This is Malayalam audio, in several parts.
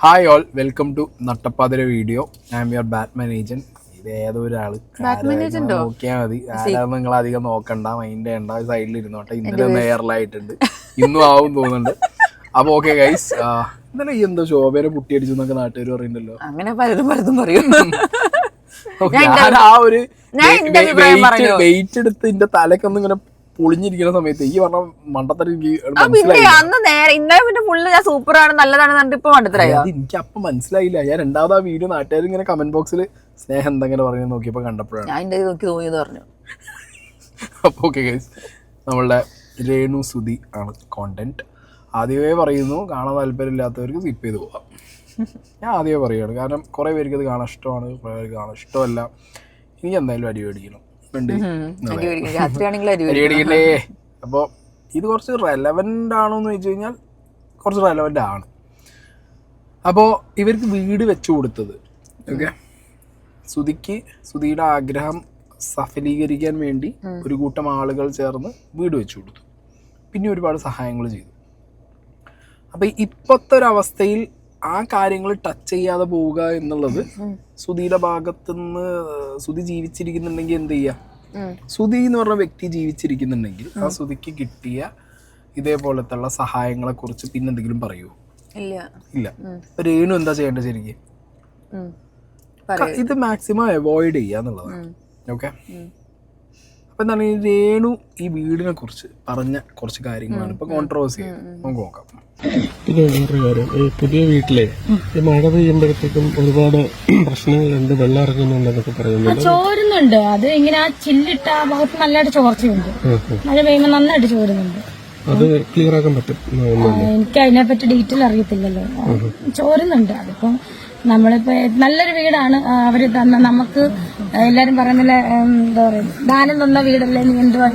Hi all welcome to നട്ടപ്പാതിര video I'm your Batman agent ഇത് ഏതോ ഒരാൾ നോക്കിയാൽ മതി. ആരാന്ന് നിങ്ങൾ അധികം നോക്കണ്ട. മൈൻഡ് ചെയ്യണ്ട സൈഡിൽ ഇരുന്നോട്ടെ. ഇന്നലെ മേയറിലായിട്ടുണ്ട് ഇന്നും ആവും തോന്നുന്നുണ്ട്. അപ്പൊ ഓക്കെ ഗൈസ് ഇന്നലെ ഈ എന്തോ ശോഭനെ പുട്ടിയടിച്ചു എന്നൊക്കെ നാട്ടുകാർ പറയുന്നുണ്ടല്ലോ. അങ്ങനെ പലതും പലതും പറയും. ഞാൻ ആ ഒരു വെയിറ്റ് എടുത്ത് എന്റെ തലക്കൊന്നും ഇങ്ങനെ പൊളിഞ്ഞിരിക്കുന്ന സമയത്ത് ഈ പറഞ്ഞ മണ്ടത്തരം എനിക്ക് അന്ന് നേരെ ഇന്നലെ പിന്നെ ഫുള്ള് ഞാൻ സൂപ്പറാണ് നല്ലതാണ് പറഞ്ഞിട്ട് ഇപ്പൊ മണ്ടത്തരായോ? എനിക്ക് അപ്പൊ മനസ്സിലായില്ല. ഞാൻ രണ്ടാമത് ആ വീഡിയോ നാട്ടുകാർ ഇങ്ങനെ കമന്റ് ബോക്സിൽ സ്നേഹം എന്തെങ്കിലും പറഞ്ഞു നോക്കിയപ്പോ കണ്ടപ്പോഴാണ്. ഞാൻ എന്റെ നോക്കി പറഞ്ഞു. അപ്പൊ ഓക്കെ ഗൈസ് നമ്മളുടെ രേണു സുധി ആണ് കോണ്ടന്റ് ആദ്യമേ പറയുന്നു കാണാൻ താല്പര്യമില്ലാത്തവർക്ക് സ്കിപ്പ് ചെയ്ത് പോവാം ഞാൻ ആദ്യമേ പറയുകയാണ് കാരണം കുറേ പേർക്ക് ഇത് കാണാൻ ഇഷ്ടമാണ് കുറേ പേർക്ക് കാണാൻ ഇഷ്ടമല്ല. എനിക്ക് എന്തായാലും അടി മേടിക്കണം. ഉണ്ട്. രാത്രിയാണെങ്കിൽ അപ്പോൾ ഇത് കുറച്ച് റെലവന്റ് ആണോന്ന് എന്ന് വെച്ച് കഴിഞ്ഞാൽ കുറച്ച് റെലവന്റ് ആണ്. അപ്പോൾ ഇവർക്ക് വീട് വെച്ചു കൊടുത്തത്. ഓക്കെ സുതിക്ക് സുധിയുടെ ആഗ്രഹം സഫലീകരിക്കാൻ വേണ്ടി ഒരു കൂട്ടം ആളുകൾ ചേർന്ന് വീട് വെച്ചു കൊടുത്തു. പിന്നെ ഒരുപാട് സഹായങ്ങൾ ചെയ്തു. അപ്പൊ ഇപ്പോഴത്തെ ഒരവസ്ഥയിൽ അവസ്ഥയിൽ ആ കാര്യങ്ങൾ ടച്ച് ചെയ്യാതെ പോവുക എന്നുള്ളത് സുധിയുടെ ഭാഗത്തുനിന്ന് സുധി ജീവിച്ചിരിക്കുന്നുണ്ടെങ്കിൽ എന്ത് ചെയ്യാം. സുധി എന്ന് പറഞ്ഞ വ്യക്തി ജീവിച്ചിരിക്കുന്നുണ്ടെങ്കിൽ ആ സുധിക്ക് കിട്ടിയ ഇതേപോലത്തുള്ള സഹായങ്ങളെ കുറിച്ച് പിന്നെന്തെങ്കിലും പറയൂ? ഇല്ല. ഇല്ല. രേണു എന്താ ചെയ്യേണ്ടത് ശരിക്കും? ഇത് മാക്സിമം അവോയ്ഡ് ചെയ്യുക എന്നുള്ളതാണ് ഓക്കെ അപ്പൊ എന്താണ് ഈ രേണു ഈ വീടിനെ കുറിച്ച് പറഞ്ഞ കുറച്ച് കാര്യങ്ങളാണ്. ഇപ്പൊ കോൺട്രവേഴ്സി നമുക്ക് നോക്കാം. പിന്നെ വേറൊരു കാര്യം ഈ പുതിയ വീട്ടിലെ ഈ മഴ പെയ്യുമ്പോഴത്തേക്കും ഒരുപാട് പ്രശ്നങ്ങളുണ്ട് വെള്ളം ഇറങ്ങുന്നുണ്ടെന്നൊക്കെ പറയുന്നുണ്ട് ചോരുന്നുണ്ട്. അത് ഇങ്ങനെ ആ ചില്ലിട്ട ആ ഭാഗത്ത് നല്ലതായിട്ട് ചോർച്ചയുണ്ട്. മഴ പെയ്യുമ്പോൾ നന്നായിട്ട് ചോരുന്നുണ്ട്. അത് ക്ലിയർ ആക്കാൻ പറ്റും എനിക്ക് അതിനെപ്പറ്റി ഡീറ്റെയിൽ അറിയത്തില്ലല്ലോ. ചോരുന്നുണ്ട്. അതിപ്പോ നമ്മളിപ്പോ നല്ലൊരു വീടാണ്. അവർ തന്ന നമുക്ക് എല്ലാരും പറയുന്നില്ല എന്താ പറയുക ദാനം തന്ന വീടല്ലേ? നീ എന്തുവാ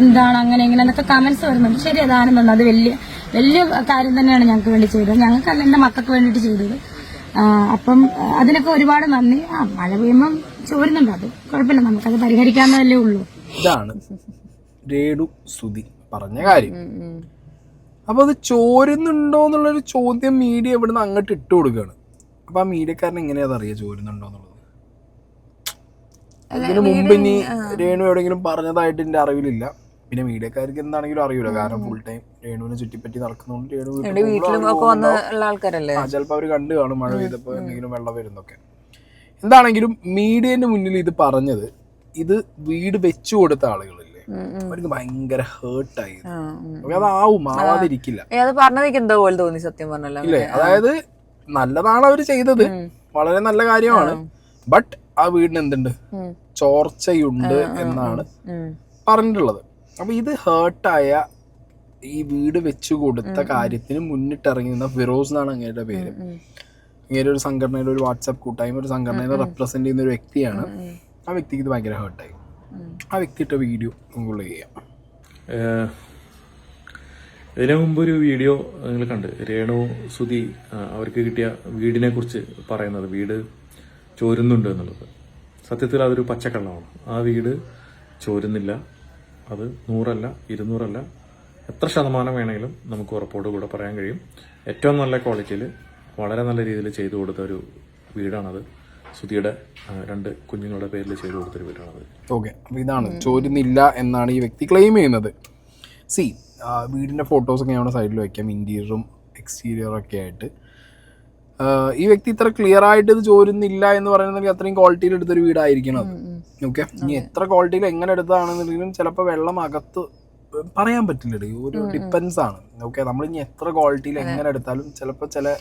എന്താണ് അങ്ങനെ ഇങ്ങനെ എന്നൊക്കെ കമന്റ്സ് വരുന്നുണ്ട്. ശരിയാ ദാനം തന്നു. അത് വലിയ വലിയ കാര്യം തന്നെയാണ് ഞങ്ങൾക്ക് വേണ്ടി ചെയ്തത്. ഞങ്ങൾക്കല്ല എന്റെ മക്കൾക്ക് വേണ്ടിയിട്ട് ചെയ്തത്. അപ്പം അതിനൊക്കെ ഒരുപാട് നന്ദി. ആ മഴ പെയ്യുമ്പം ചോരുന്നുണ്ട് അത്. കുഴപ്പമില്ല നമുക്കത് പരിഹരിക്കാവുന്നതല്ലേ ഉള്ളൂ. ഇതാണ് രേണു സുധി പറഞ്ഞ കാര്യം. അപ്പൊ അത് ചോരുന്നുണ്ടോ എന്നുള്ളൊരു ചോദ്യം മീഡിയ ഇവിടുന്ന് അങ്ങോട്ട് ഇട്ട് കൊടുക്കുകയാണ്. അപ്പൊ ആ മീഡിയക്കാരൻ എങ്ങനെയാ അറിയാ ചോരുന്നുണ്ടോ എന്നുള്ളത്? ഇതിനു മുമ്പ് ഇനി രേണു എവിടെങ്കിലും പറഞ്ഞതായിട്ട് എന്റെ അറിവിലില്ല. പിന്നെ മീഡിയക്കാർക്ക് എന്താണെങ്കിലും അറിയൂല. കാരണം ഫുൾ ടൈം രേണുവിനെ ചുറ്റിപ്പറ്റി നടക്കുന്നതുകൊണ്ട് രേണു ആൾക്കാരല്ലേ? ചിലപ്പോ അവർ കണ്ടു കാണും മഴ പെയ്തപ്പോ എന്തെങ്കിലും വെള്ളം വരുന്നൊക്കെ. എന്താണെങ്കിലും മീഡിയന്റെ മുന്നിൽ ഇത് പറഞ്ഞത് ഇത് വീട് വെച്ചു കൊടുത്ത ആളുകളില്ലേ? അവർക്ക് ഭയങ്കര ഹേർട്ടായി. അതാവും ആവാതിരിക്കില്ല. അതായത് നല്ലതാണ് അവർ ചെയ്തത്. വളരെ നല്ല കാര്യമാണ്. ബട്ട് ആ വീടിന് എന്തുണ്ട്. ചോർച്ചയുണ്ട് എന്നാണ്. പറഞ്ഞിട്ടുള്ളത്. അപ്പൊ ഇത് ഹേർട്ടായ ഈ വീട് വെച്ചു കൊടുത്ത കാര്യത്തിന് മുന്നിട്ടിറങ്ങി നിന്ന ഫിറോസ് എന്നാണ് അങ്ങയുടെ പേര്. ഇങ്ങനെ ഒരു സംഘടനയുടെ ഒരു വാട്സാപ്പ് കൂട്ടായ്മ ഒരു സംഘടനയെ റെപ്രസെന്റ് ചെയ്യുന്ന ഒരു വ്യക്തിയാണ്. ആ വ്യക്തിക്ക് ഇത് ഭയങ്കര ഹേർട്ടായി ആ വ്യക്തിയുടെ വീഡിയോ നമുക്ക് ചെയ്യാം. ഇതിനു മുമ്പ് ഒരു വീഡിയോ നിങ്ങൾ കണ്ട്. രേണു സുധി അവർക്ക് കിട്ടിയ വീടിനെ കുറിച്ച് പറയുന്നത്. വീട് ചോരുന്നുണ്ട് എന്നുള്ളത്. സത്യത്തിൽ അതൊരു പച്ചക്കള്ളമാണ്. ആ വീട് ചോരുന്നില്ല. അത് നൂറല്ല ഇരുന്നൂറല്ല. എത്ര ശതമാനം വേണമെങ്കിലും നമുക്ക് ഉറപ്പോട് കൂടെ പറയാൻ കഴിയും. ഏറ്റവും നല്ല ക്വാളിറ്റിയിൽ വളരെ നല്ല രീതിയിൽ ചെയ്തു കൊടുത്ത ഒരു വീടാണത്. സുധിയുടെ രണ്ട് കുഞ്ഞുങ്ങളുടെ പേരിൽ ചെയ്തു കൊടുത്തൊരു വീടാണത്. ഓക്കെ. അപ്പോൾ ഇതാണ്. ചോരുന്നില്ല എന്നാണ് ഈ വ്യക്തി ക്ലെയിം ചെയ്യുന്നത്. സി വീടിന്റെ ഫോട്ടോസൊക്കെ ഞാൻ സൈഡിൽ വയ്ക്കാം ഇന്റീരിയറും എക്സ്റ്റീരിയറൊക്കെ ആയിട്ട്. ഈ വ്യക്തി ഇത്ര ക്ലിയർ ആയിട്ട് ഇത് ചോരുന്നില്ല എന്ന് പറയുന്നത് അത്രയും ക്വാളിറ്റിയിൽ എടുത്തൊരു വീടായിരിക്കണം അത്. ഓക്കെ ഇനി എത്ര ക്വാളിറ്റിയിൽ എങ്ങനെ എടുത്തതാണെന്നുണ്ടെങ്കിലും ചിലപ്പോൾ വെള്ളം അകത്ത് പറയാൻ പറ്റില്ലടി. ഒരു ഡിപ്പെൻസ് ആണ്. ഓക്കെ നമ്മൾ ഇനി എത്ര ക്വാളിറ്റിയിൽ എങ്ങനെ എടുത്താലും ചിലപ്പോൾ ചില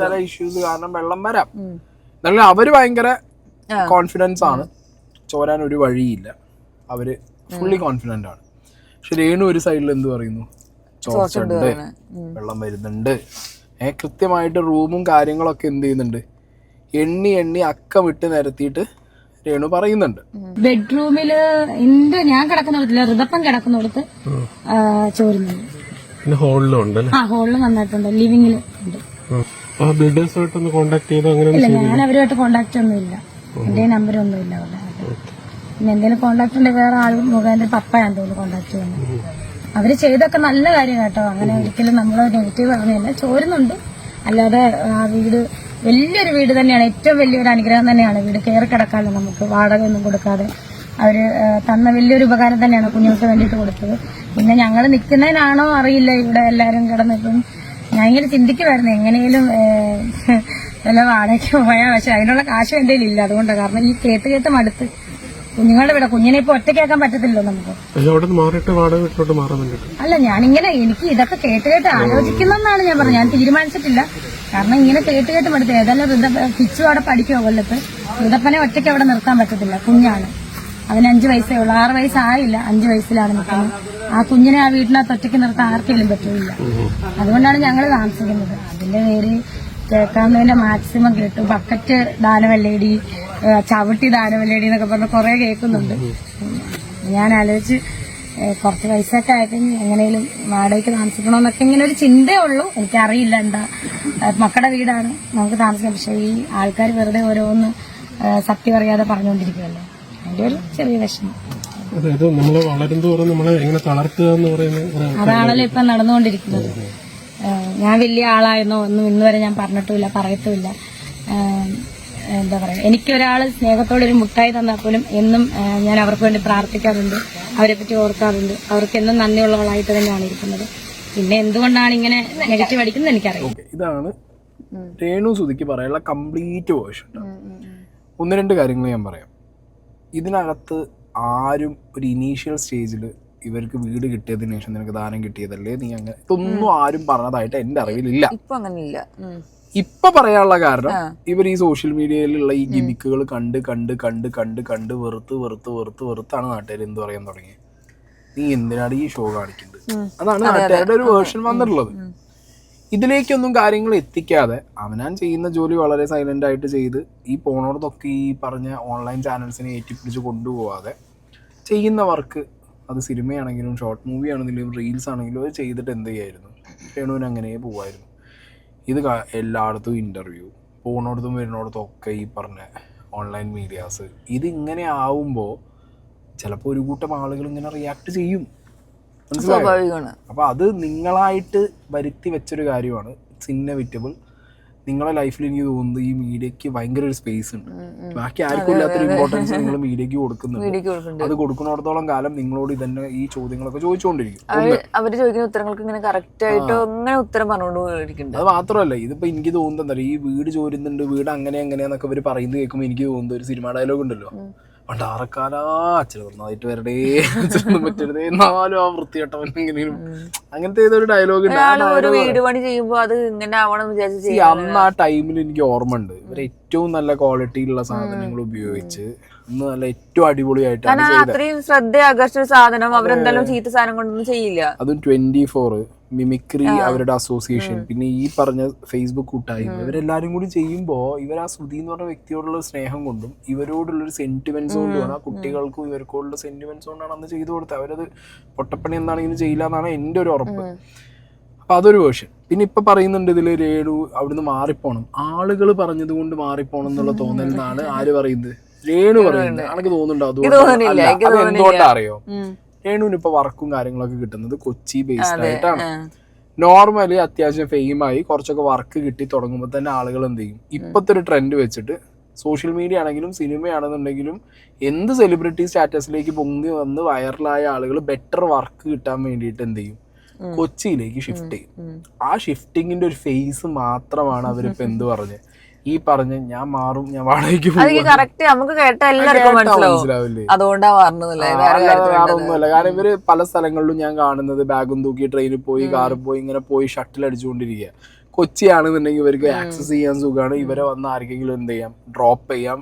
ചില ഇഷ്യൂസ് കാരണം വെള്ളം വരാം. എന്നാലും അവർ ഭയങ്കര കോൺഫിഡൻസ് ആണ്. ചോരാൻ ഒരു വഴിയില്ല. അവർ ഫുള്ളി കോൺഫിഡന്റ് ആണ്. പക്ഷെ രേണു ഒരു സൈഡിൽ എന്ത് പറയുന്നു? ചോർച്ചുണ്ട് വെള്ളം വരുന്നുണ്ട്. ഏ കൃത്യമായിട്ട് റൂമും കാര്യങ്ങളൊക്കെ എന്ത് ചെയ്യുന്നുണ്ട്? എണ്ണി എണ്ണി അക്കം ഇട്ട് നിരത്തിയിട്ട് രേണു പറയുന്നുണ്ട്. ബെഡ്റൂമിൽ എന്റെ ഞാൻ കിടക്കുന്നിടത്തില്ല ഋതപ്പം കിടക്കുന്നിടത്ത് ചോരുന്നുണ്ട്. പിന്നെ ഹോളിലും ഉണ്ട് അല്ലേ? ആ ഹോളിൽ നന്നായിട്ടുണ്ട്. ലിവിംഗിൽ ഉണ്ട്. ആ ബിൽഡേഴ്സുമായിട്ടൊന്ന് കോണ്ടാക്ട് ചെയ്തോ? അങ്ങനെ ഇല്ല ഞാൻ അവരുമായിട്ട് കോണ്ടാക്ട് ഒന്നും ഇല്ല എന്റെ നമ്പർ ഒന്നും ഇല്ല അവരുടെ പിന്നെ എന്തെങ്കിലും കോണ്ടാക്ട് ഉണ്ടെങ്കിൽ വേറെ ആൾ മുഖേന പപ്പയാണ് തോന്നുന്നു കോണ്ടാക്ട് ചെയ്യുന്നത്. അവർ ചെയ്തൊക്കെ നല്ല കാര്യം കേട്ടോ. അങ്ങനെ ഒരിക്കലും നമ്മൾ നെഗറ്റീവ് പറഞ്ഞില്ല ചോരുന്നുണ്ട്. അല്ലാതെ ആ വീട് വലിയൊരു വീട് തന്നെയാണ്. ഏറ്റവും വലിയൊരു അനുഗ്രഹം തന്നെയാണ് വീട്. കയറി കിടക്കാതെ നമുക്ക് വാടക ഒന്നും കൊടുക്കാതെ. അവർ തന്ന വലിയൊരു ഉപകാരം തന്നെയാണ് കുഞ്ഞുങ്ങൾക്ക് വേണ്ടിയിട്ട് കൊടുത്തത്. പിന്നെ ഞങ്ങൾ നിൽക്കുന്നതിനാണോ അറിയില്ല ഇവിടെ എല്ലാവരും കിടന്നിട്ടും. ഞാൻ ഇങ്ങനെ ചിന്തിക്കുമായിരുന്നു എങ്ങനെയും വല്ല വാടകയ്ക്ക് പോയാൽ പക്ഷെ അതിനുള്ള കാശ് എന്റെ ഇല്ല അതുകൊണ്ടാണ് കാരണം ഈ കേട്ട് കേട്ട് മടുത്ത് കുഞ്ഞുങ്ങളുടെ ഇവിടെ കുഞ്ഞിനെ ഇപ്പൊ ഒറ്റയ്ക്കാക്കാൻ പറ്റത്തില്ലല്ലോ നമുക്ക്. പക്ഷെ അവിടെ നിന്ന് മാറിയിട്ട് വാടക വീട്ടിലോട്ട് മാറാൻ വേണ്ടിട്ട് അല്ല ഞാനിങ്ങനെ എനിക്ക് ഇതൊക്കെ കേട്ട് കേട്ട് ആലോചിക്കുന്നെന്നാണ് ഞാൻ പറഞ്ഞത്. ഞാൻ തീരുമാനിച്ചിട്ടില്ല. കാരണം ഇങ്ങനെ കേട്ട് കേട്ട് മടുത്ത് ഏതായാലും വൃദ്ധ കിച്ചു അവിടെ പഠിക്കുമോ കൊല്ലത്ത്. വൃദ്ധപ്പനെ ഒറ്റയ്ക്ക് അവിടെ നിർത്താൻ പറ്റത്തില്ല. കുഞ്ഞാണ്. അതിന് അഞ്ചു വയസ്സേ ഉള്ളൂ. ആറ് വയസ്സായില്ല. അഞ്ചു വയസ്സിലാണ് നിൽക്കുന്നത്. ആ കുഞ്ഞിനെ ആ വീട്ടിനകത്ത് ഒറ്റയ്ക്ക് നിർത്താൻ ആർക്കെങ്കിലും പറ്റില്ല. അതുകൊണ്ടാണ് ഞങ്ങൾ താമസിക്കുന്നത്. അതിന്റെ പേര് കേൾക്കാവുന്നതിന്റെ മാക്സിമം കേട്ടു. ബക്കറ്റ് ദാനവല്ലേടി ചവിട്ടി ദാനവല്ലേടി എന്നൊക്കെ പറഞ്ഞ് കുറെ കേൾക്കുന്നുണ്ട്. ഞാൻ ആലോചിച്ച് കുറച്ച് പൈസയൊക്കെ ആയിട്ട് എങ്ങനെയും വാടകയ്ക്ക് താമസിക്കണമെന്നൊക്കെ ഇങ്ങനെ ഒരു ചിന്തയേ ഉള്ളൂ. എനിക്കറിയില്ല എന്താ. മക്കളുടെ വീടാണ് നമുക്ക് താമസിക്കാം പക്ഷെ ഈ ആൾക്കാർ വെറുതെ ഓരോന്ന് സത്യം അറിയാതെ പറഞ്ഞുകൊണ്ടിരിക്കുമല്ലോ അതിന്റെ ഒരു ചെറിയ വിഷമം. അതായത് നമ്മൾ വളരും തോറും നമ്മളെ എങ്ങനെ തളർത്തുക എന്ന് പറയുന്ന ഒരു അതാണല്ലോ ഇപ്പൊ നടന്നുകൊണ്ടിരിക്കുന്നത്. ഞാൻ വലിയ ആളായിരുന്നോ? ഒന്നും ഇന്ന് വരെ ഞാൻ പറഞ്ഞിട്ടുമില്ല പറയത്തുമില്ല. എന്താ പറയുക എനിക്കൊരാൾ സ്നേഹത്തോടെ ഒരു മുട്ടായി തന്നാൽ പോലും എന്നും ഞാൻ അവർക്ക് വേണ്ടി പ്രാർത്ഥിക്കാറുണ്ട് അവരെ പറ്റി ഓർക്കാറുണ്ട്. അവർക്ക് എന്നും നന്ദിയുള്ളവളായിട്ട് തന്നെയാണ് ഇരിക്കുന്നത്. പിന്നെ എന്തുകൊണ്ടാണ് ഇങ്ങനെ നെഗറ്റീവ് അടിക്കുന്നത് എനിക്കറിയാം ഇതാണ് രേണു സുധിക്ക് പറയാനുള്ള കംപ്ലീറ്റ് വേർഷൻ ഒന്ന് രണ്ട് കാര്യങ്ങൾ ഞാൻ പറയാം. ഇതിനകത്ത് ആരും ഒരു ഇനീഷ്യൽ സ്റ്റേജിൽ ഇവർക്ക് വീട് കിട്ടിയതിന് ശേഷം നിനക്ക് ദാനം കിട്ടിയതല്ലേ നീ അങ്ങനെ ഇതൊന്നും ആരും പറഞ്ഞതായിട്ട് എന്റെ അറിവിലില്ല. ഇപ്പൊ അങ്ങനെയില്ല. ഇപ്പൊ പറയാനുള്ള കാരണം ഇവർ ഈ സോഷ്യൽ മീഡിയയിലുള്ള ഈ ഗിമിക്കുകൾ കണ്ട് കണ്ട് കണ്ട് കണ്ട് കണ്ട് വെറുത്ത് വെറുത്ത് വെറുത്ത് വെറുത്താണ് നാട്ടുകാർ എന്ത് പറയാൻ തുടങ്ങിയത് നീ എന്തിനാണ് ഈ ഷോ കാണിക്കുന്നത്? അതാണ് നാട്ടുകാരുടെ ഒരു വേർഷൻ വന്നിട്ടുള്ളത്. ഇതിലേക്കൊന്നും കാര്യങ്ങൾ എത്തിക്കാതെ അവനാൻ ചെയ്യുന്ന ജോലി വളരെ സൈലന്റ് ആയിട്ട് ചെയ്ത് ഈ പോണോടത്തൊക്കെ ഈ പറഞ്ഞ ഓൺലൈൻ ചാനൽസിനെ ഏറ്റിപ്പിടിച്ച് കൊണ്ടുപോവാതെ ചെയ്യുന്ന വർക്ക് അത് സിനിമയാണെങ്കിലും ഷോർട്ട് മൂവി ആണെങ്കിലും റീൽസ് ആണെങ്കിലും അത് ചെയ്തിട്ട് എന്ത് ചെയ്യായിരുന്നു? രേണുവിന് അങ്ങനെ പോവായിരുന്നു. ഇത് എല്ലായിടത്തും ഇന്റർവ്യൂ പോകുന്നിടത്തും വരുന്നിടത്തും ഒക്കെ ഈ പറഞ്ഞ ഓൺലൈൻ മീഡിയാസ് ഇതിങ്ങനെ ആവുമ്പോൾ ചിലപ്പോൾ ഒരു കൂട്ടം ആളുകൾ ഇങ്ങനെ റിയാക്ട് ചെയ്യും. മനസ്സിലായോ? സ്വാഭാവികമാണ്. അപ്പൊ അത് നിങ്ങളായിട്ട് വരുത്തി വെച്ചൊരു കാര്യമാണ്. ഇറ്റ്സ് ഇന്നവിറ്റബിൾ നിങ്ങളെ ലൈഫിൽ എനിക്ക് തോന്നുന്നത് ഈ മീഡിയക്ക് ഭയങ്കര ഒരു സ്പേസ് ഉണ്ട്. ബാക്കി ആർക്കും ഇല്ലാത്തൊരു ഇമ്പോർട്ടൻസ് നിങ്ങൾ മീഡിയക്ക് കൊടുക്കുന്നുണ്ട്. അത് കൊടുക്കുന്നിടത്തോളം കാലം നിങ്ങളോട് ഇതന്നെ ഈ ചോദ്യങ്ങളൊക്കെ ചോദിച്ചുകൊണ്ടിരിക്കും അവർ ചോദിക്കുന്ന ഉത്തരങ്ങൾക്ക് ഇങ്ങനെ കറക്റ്റ് ആയിട്ട് അങ്ങനെ ഉത്തരം പറഞ്ഞുകൊണ്ടിരിക്കുന്നുണ്ട്. അത് മാത്രമല്ല ഇതിപ്പോ എനിക്ക് തോന്നുന്നത് എന്താ ഈ വീട് ചോരുന്നുണ്ട് വീട് അങ്ങനെ എങ്ങനെയാന്നൊക്കെ അവർ പറയുന്നത് കേൾക്കുമ്പോൾ എനിക്ക് തോന്നുന്നു ഒരു സിനിമ ഡയലോഗ് ഉണ്ടല്ലോ. പണ്ടാറക്കാലാ അച്ഛൻ നന്നായിട്ട് വരടേ പറ്റരുതേ എന്നാലും ആ വൃത്തിയട്ടവൻ എങ്ങനെയും. അങ്ങനത്തെ ഏതൊരു ഡയലോഗ് വീട് പണി ചെയ്യുമ്പോ അത് ഇങ്ങനെ ആവണം വിചാരിച്ച് അന്ന് ആ ടൈമിൽ എനിക്ക് ഓർമ്മ ഉണ്ട് ഇവർ ഏറ്റവും നല്ല ക്വാളിറ്റിയിലുള്ള സാധനങ്ങൾ ഉപയോഗിച്ച് അന്ന് നല്ല ഏറ്റവും അടിപൊളിയായിട്ട് അത്രയും ശ്രദ്ധ ആകർഷിച്ച സാധനം. അവരെന്തായാലും ചീത്ത സാധനം കൊണ്ടൊന്നും ചെയ്യില്ല. അതും ട്വന്റി ഫോർ മിമിക്രി അവരുടെ അസോസിയേഷൻ പിന്നെ ഈ പറഞ്ഞ ഫേസ്ബുക്ക് കൂട്ടായ്മ ഇവരെല്ലാരും കൂടി ചെയ്യുമ്പോൾ ഇവർ ആ സുധി എന്ന് പറഞ്ഞ വ്യക്തിയോടുള്ള സ്നേഹം കൊണ്ടും ഇവരോടുള്ള ഒരു സെന്റിമെന്റ്സ് കൊണ്ടുമാണ് ആ കുട്ടികൾക്കും ഇവർക്കോടുള്ള സെന്റിമെന്റ്സ് കൊണ്ടാണ് അന്ന് ചെയ്തു കൊടുത്തത്. അവരത് പൊട്ടപ്പണി എന്താണെങ്കിലും ചെയ്യില്ല എന്നാണ് എന്റെ ഒരു ഉറപ്പ്. അപ്പൊ അതൊരു വേർഷൻ പിന്നെ ഇപ്പൊ പറയുന്നുണ്ട് ഇതിൽ രേണു അവിടുന്ന് മാറിപ്പോണം. ആളുകൾ പറഞ്ഞത് കൊണ്ട് മാറിപ്പോണം എന്നുള്ള തോന്നൽ എന്നാണ് ആര് പറയുന്നത്? രേണു പറയുന്നത്. എനിക്ക് തോന്നുന്നുണ്ടോ അതുകൊണ്ട്. എന്തുകൊണ്ടാ അറിയോ. രേണുവിന് ഇപ്പൊ വർക്കും കാര്യങ്ങളൊക്കെ കിട്ടുന്നത് കൊച്ചി ബേസ്ഡ് ആയിട്ടാണ്. നോർമലി അത്യാവശ്യം ഫെയിമായി കുറച്ചൊക്കെ വർക്ക് കിട്ടി തുടങ്ങുമ്പോൾ തന്നെ ആളുകൾ എന്ത് ചെയ്യും? ഇപ്പോഴത്തെ ഒരു ട്രെൻഡ് വെച്ചിട്ട് സോഷ്യൽ മീഡിയ ആണെങ്കിലും സിനിമയാണെന്നുണ്ടെങ്കിലും എന്ത് സെലിബ്രിറ്റി സ്റ്റാറ്റസിലേക്ക് പൊങ്ങി വന്ന് വൈറലായ ആളുകൾ ബെറ്റർ വർക്ക് കിട്ടാൻ വേണ്ടിയിട്ട് എന്ത് ചെയ്യും? കൊച്ചിയിലേക്ക് ഷിഫ്റ്റ് ചെയ്യും. ആ ഷിഫ്റ്റിങ്ങിന്റെ ഒരു ഫേസ് മാത്രമാണ് അവരിപ്പോ എന്ത് പറഞ്ഞ്? ഈ പറഞ്ഞ ഞാൻ മാറും ഞാൻ വാടകയ്ക്ക് കറക്റ്റ് നമുക്ക് കേട്ട എല്ലാവർക്കും മനസ്സിലാവും. മനസ്സിലാവില്ലേ? അതുകൊണ്ടാ കാരണം ഇവർ പല സ്ഥലങ്ങളിലും ഞാൻ കാണുന്നത് ബാഗും തൂക്കി ട്രെയിനിൽ പോയി കാറിൽ പോയി ഇങ്ങനെ പോയി ഷട്ടിൽ അടിച്ചുകൊണ്ടിരിക്കുക കൊച്ചിയാണെന്നുണ്ടെങ്കിൽ ഇവർക്ക് ആക്സസ് ചെയ്യാൻ സുഖമാണ്. ഇവരെ വന്ന് ആർക്കെങ്കിലും എന്ത് ചെയ്യാം? ഡ്രോപ്പ് ചെയ്യാം.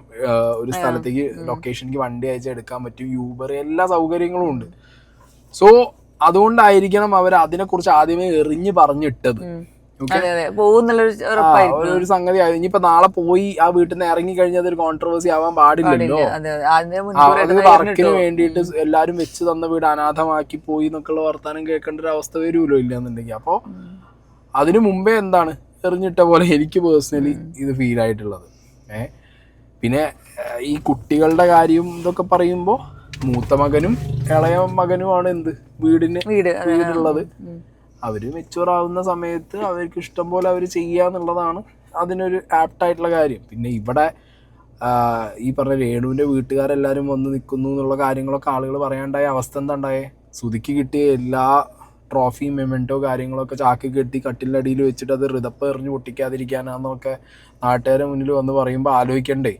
ഒരു സ്ഥലത്തേക്ക് ലൊക്കേഷനിക്ക് വണ്ടി അയച്ച് എടുക്കാൻ പറ്റും. യൂബർ എല്ലാ സൗകര്യങ്ങളും ഉണ്ട്. സോ അതുകൊണ്ടായിരിക്കണം അവർ അതിനെക്കുറിച്ച് ആദ്യമേ എറിഞ്ഞു പറഞ്ഞിട്ടത്. അതെ അതെ. പോകുന്നുള്ളൊരു ഉറപ്പായിരിക്കും. ഒരു- സംഗതി. ഇനിയിപ്പോ നാളെ പോയി ആ വീട്ടിൽ നിന്ന് ഇറങ്ങി കഴിഞ്ഞാൽ ഒരു കോൺട്രവേഴ്സി ആവാൻ പാടില്ലല്ലോ. അതെ വർക്കിന്. വേണ്ടിയിട്ട് എല്ലാരും വെച്ച് തന്ന വീട് അനാഥമാക്കി പോയി എന്നൊക്കെയുള്ള വർത്താനം കേൾക്കേണ്ട ഒരു അവസ്ഥ വരുമല്ലോ ഇല്ലാന്നുണ്ടെങ്കിൽ. അപ്പോ അതിനു മുമ്പേ എന്താണ് എറിഞ്ഞിട്ട പോലെ എനിക്ക് പേഴ്സണലി ഇത് ഫീൽ ആയിട്ടുള്ളത്. ഏ? പിന്നെ ഈ കുട്ടികളുടെ കാര്യം ഇതൊക്കെ പറയുമ്പോൾ മൂത്ത മകനും ഇളയ മകനുമാണ് എന്ത്? വീടിന്. വീടുള്ളത്. അവർ മെച്യൂർ ആവുന്ന സമയത്ത് അവർക്ക് ഇഷ്ടം പോലെ അവർ ചെയ്യാന്നുള്ളതാണ് അതിനൊരു ആപ്റ്റായിട്ടുള്ള കാര്യം. പിന്നെ ഇവിടെ ഈ പറഞ്ഞ രേണുവിന്റെ വീട്ടുകാരെല്ലാരും വന്ന് നിൽക്കുന്നു എന്നുള്ള കാര്യങ്ങളൊക്കെ ആളുകൾ പറയാണ്ടായ അവസ്ഥ എന്താ ഉണ്ടായേ സുതിക്ക് കിട്ടിയ എല്ലാ ട്രോഫിയും മെമെന്റോ കാര്യങ്ങളൊക്കെ ചാക്കി കെട്ടി കട്ടിലടിയിൽ വെച്ചിട്ട് അത് ഋതപ്പ് എറിഞ്ഞ് പൊട്ടിക്കാതിരിക്കാനാന്നൊക്കെ നാട്ടുകാരെ മുന്നിൽ വന്ന് പറയുമ്പോൾ ആലോചിക്കണ്ടേ?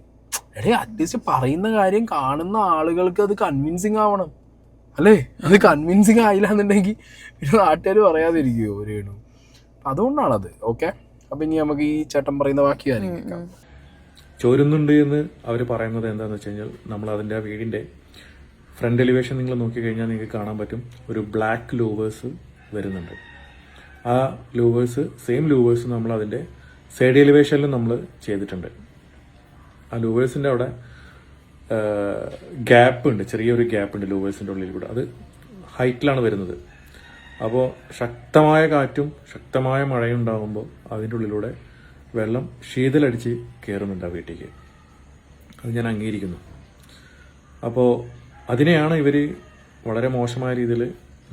എടേ അറ്റ്ലീസ്റ്റ് പറയുന്ന കാര്യം കാണുന്ന ആളുകൾക്ക് അത് കൺവിൻസിങ് ആവണം. അല്ലേ? അത് കൺവിൻസിങ് ആയില്ല എന്നുണ്ടെങ്കിൽ പിന്നെ നാട്ടുകാർ പറയാതിരിക്കുമോ രേണു? അപ്പം അതുകൊണ്ടാണത്. ഓക്കെ അപ്പം ഇനി നമുക്ക് ഈ ചേട്ടൻ പറയുന്ന ബാക്കി കാര്യം കേൾക്കാം. ചോരുന്നുണ്ട് എന്ന് അവർ പറയുന്നത് എന്താണെന്ന് വെച്ച് കഴിഞ്ഞാൽ നമ്മൾ അതിന്റെ ആ വീടിന്റെ ഫ്രണ്ട് എലിവേഷൻ നിങ്ങൾ നോക്കിക്കഴിഞ്ഞാൽ നിങ്ങൾക്ക് കാണാൻ പറ്റും ഒരു ബ്ലാക്ക് ലൂവേഴ്സ് വരുന്നുണ്ട്. ആ ലൂവേഴ്സ് സെയിം ലൂവേഴ്സ് നമ്മൾ അതിന്റെ സൈഡ് എലിവേഷനിലും നമ്മൾ ചെയ്തിട്ടുണ്ട്. ആ ലൂവേഴ്സിന്റെ അവിടെ ഗ്യാപ്പ് ഉണ്ട് ചെറിയൊരു ഗ്യാപ്പ് ഉണ്ട് ലൂവേഴ്സിന്റെ ഉള്ളിൽ കൂടെ. അത് ഹൈറ്റിലാണ് വരുന്നത്. അപ്പോൾ ശക്തമായ കാറ്റും ശക്തമായ മഴയും ഉണ്ടാകുമ്പോൾ അതിന്റെ ഉള്ളിലൂടെ വെള്ളം ശീതലടിച്ച് കയറുന്നുണ്ട് ആ വീട്ടിലേക്ക്. അത് ഞാൻ അംഗീകരിക്കുന്നു. അപ്പോൾ അതിനെയാണ് ഇവർ വളരെ മോശമായ രീതിയിൽ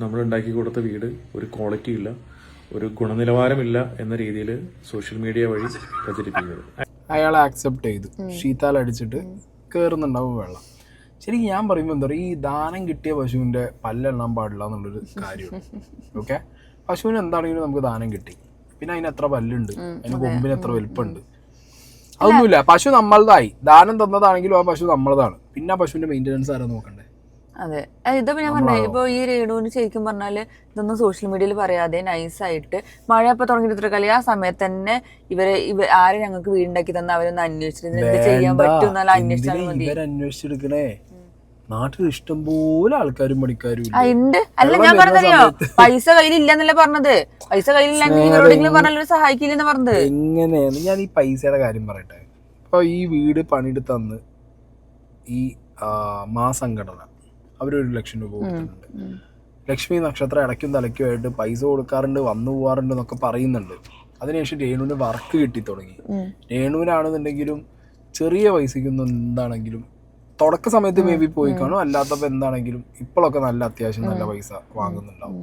നമ്മൾ ഉണ്ടാക്കി കൊടുത്ത വീട് ഒരു ക്വാളിറ്റി ഇല്ല ഒരു ഗുണനിലവാരമില്ല എന്ന രീതിയിൽ സോഷ്യൽ മീഡിയ വഴി പ്രചരിപ്പിക്കുന്നത്. അയാളെ ആക്സെപ്റ്റ് ചെയ്തു. ശീതാലടിച്ചിട്ട് അടിച്ചിട്ട് കയറുന്നുണ്ടാവും വെള്ളം. ശരിക്കും ഞാൻ പറയുമ്പോൾ എന്താ പറയുക ഈ ദാനം കിട്ടിയ പശുവിന്റെ പല്ലെണ്ണാൻ പാടില്ല എന്നുള്ളൊരു കാര്യമാണ്. ഓക്കെ പശുവിന് എന്താണെങ്കിലും നമുക്ക് ദാനം കിട്ടി. പിന്നെ അതിന് എത്ര പല്ലുണ്ട്? അതിന് കൊമ്പിന് എത്ര വലുപ്പമുണ്ട്? അതൊന്നുമില്ല. പശു നമ്മളതായി ദാനം തന്നതാണെങ്കിലും ആ പശു നമ്മളതാണ് പിന്നെ ആ പശുവിന്റെ മെയിന്റനൻസ് ആരാ നോക്കണ്ടേ? അതെ. ഇതപ്പോ ഞാൻ പറഞ്ഞേ ഇപ്പൊ ഈ രേണുവിന് ശരിക്കും പറഞ്ഞാൽ ഇതൊന്നും സോഷ്യൽ മീഡിയയിൽ പറയാതെ നൈസായിട്ട് മഴ ഇപ്പൊ തുടങ്ങിയിട്ട് ഇത്ര കളി ആ സമയത്ത് തന്നെ ഇവരെ ഇവ ആരെ ഞങ്ങൾക്ക് വീടുണ്ടാക്കി തന്ന അവരൊന്ന് അന്വേഷിച്ചിട്ട് നാട്ടിൽ എന്ത് ചെയ്യാൻ പറ്റും എന്നുള്ള അന്വേഷിച്ചാൽ മതി. ഇവരന്വേഷിച്ചെടുക്കണേ നാട്ടിൽ ഇഷ്ടംപോലെ ആൾക്കാരും പണിക്കാരും? ഉണ്ട്. അല്ല ഞാൻ പറഞ്ഞറിയോ പൈസ കയ്യിലില്ലെന്നല്ലേ പറഞ്ഞത്? പൈസ കയ്യിലില്ലെങ്കിൽ ഇവരോടെങ്കിലും പറഞ്ഞാലും സഹായിക്കില്ലെന്ന് പറഞ്ഞത്. എങ്ങനെയാണ്? ഞാൻ ഈ പൈസയുടെ കാര്യം പറയട്ടെ. ഇപ്പൊ ഈ വീട് പണിയെടുത്തന്ന് ഈ മാസംഘടന. അവരൊരു ലക്ഷം രൂപ ലക്ഷ്മി നക്ഷത്രം ഇടയ്ക്കും തലയ്ക്കുമായിട്ട് പൈസ കൊടുക്കാറുണ്ട് വന്നു പോകാറുണ്ട് എന്നൊക്കെ പറയുന്നുണ്ട്. അതിനുശേഷം രേണുവിന് വർക്ക് കിട്ടി തുടങ്ങി. രേണുവിനാണെന്നുണ്ടെങ്കിലും ചെറിയ പൈസയ്ക്കൊന്നും എന്താണെങ്കിലും തുടക്ക സമയത്ത് മേ ബി പോയി കാണും. അല്ലാത്തപ്പോൾ എന്താണെങ്കിലും ഇപ്പോഴൊക്കെ നല്ല അത്യാവശ്യം നല്ല പൈസ വാങ്ങുന്നുണ്ടാവും.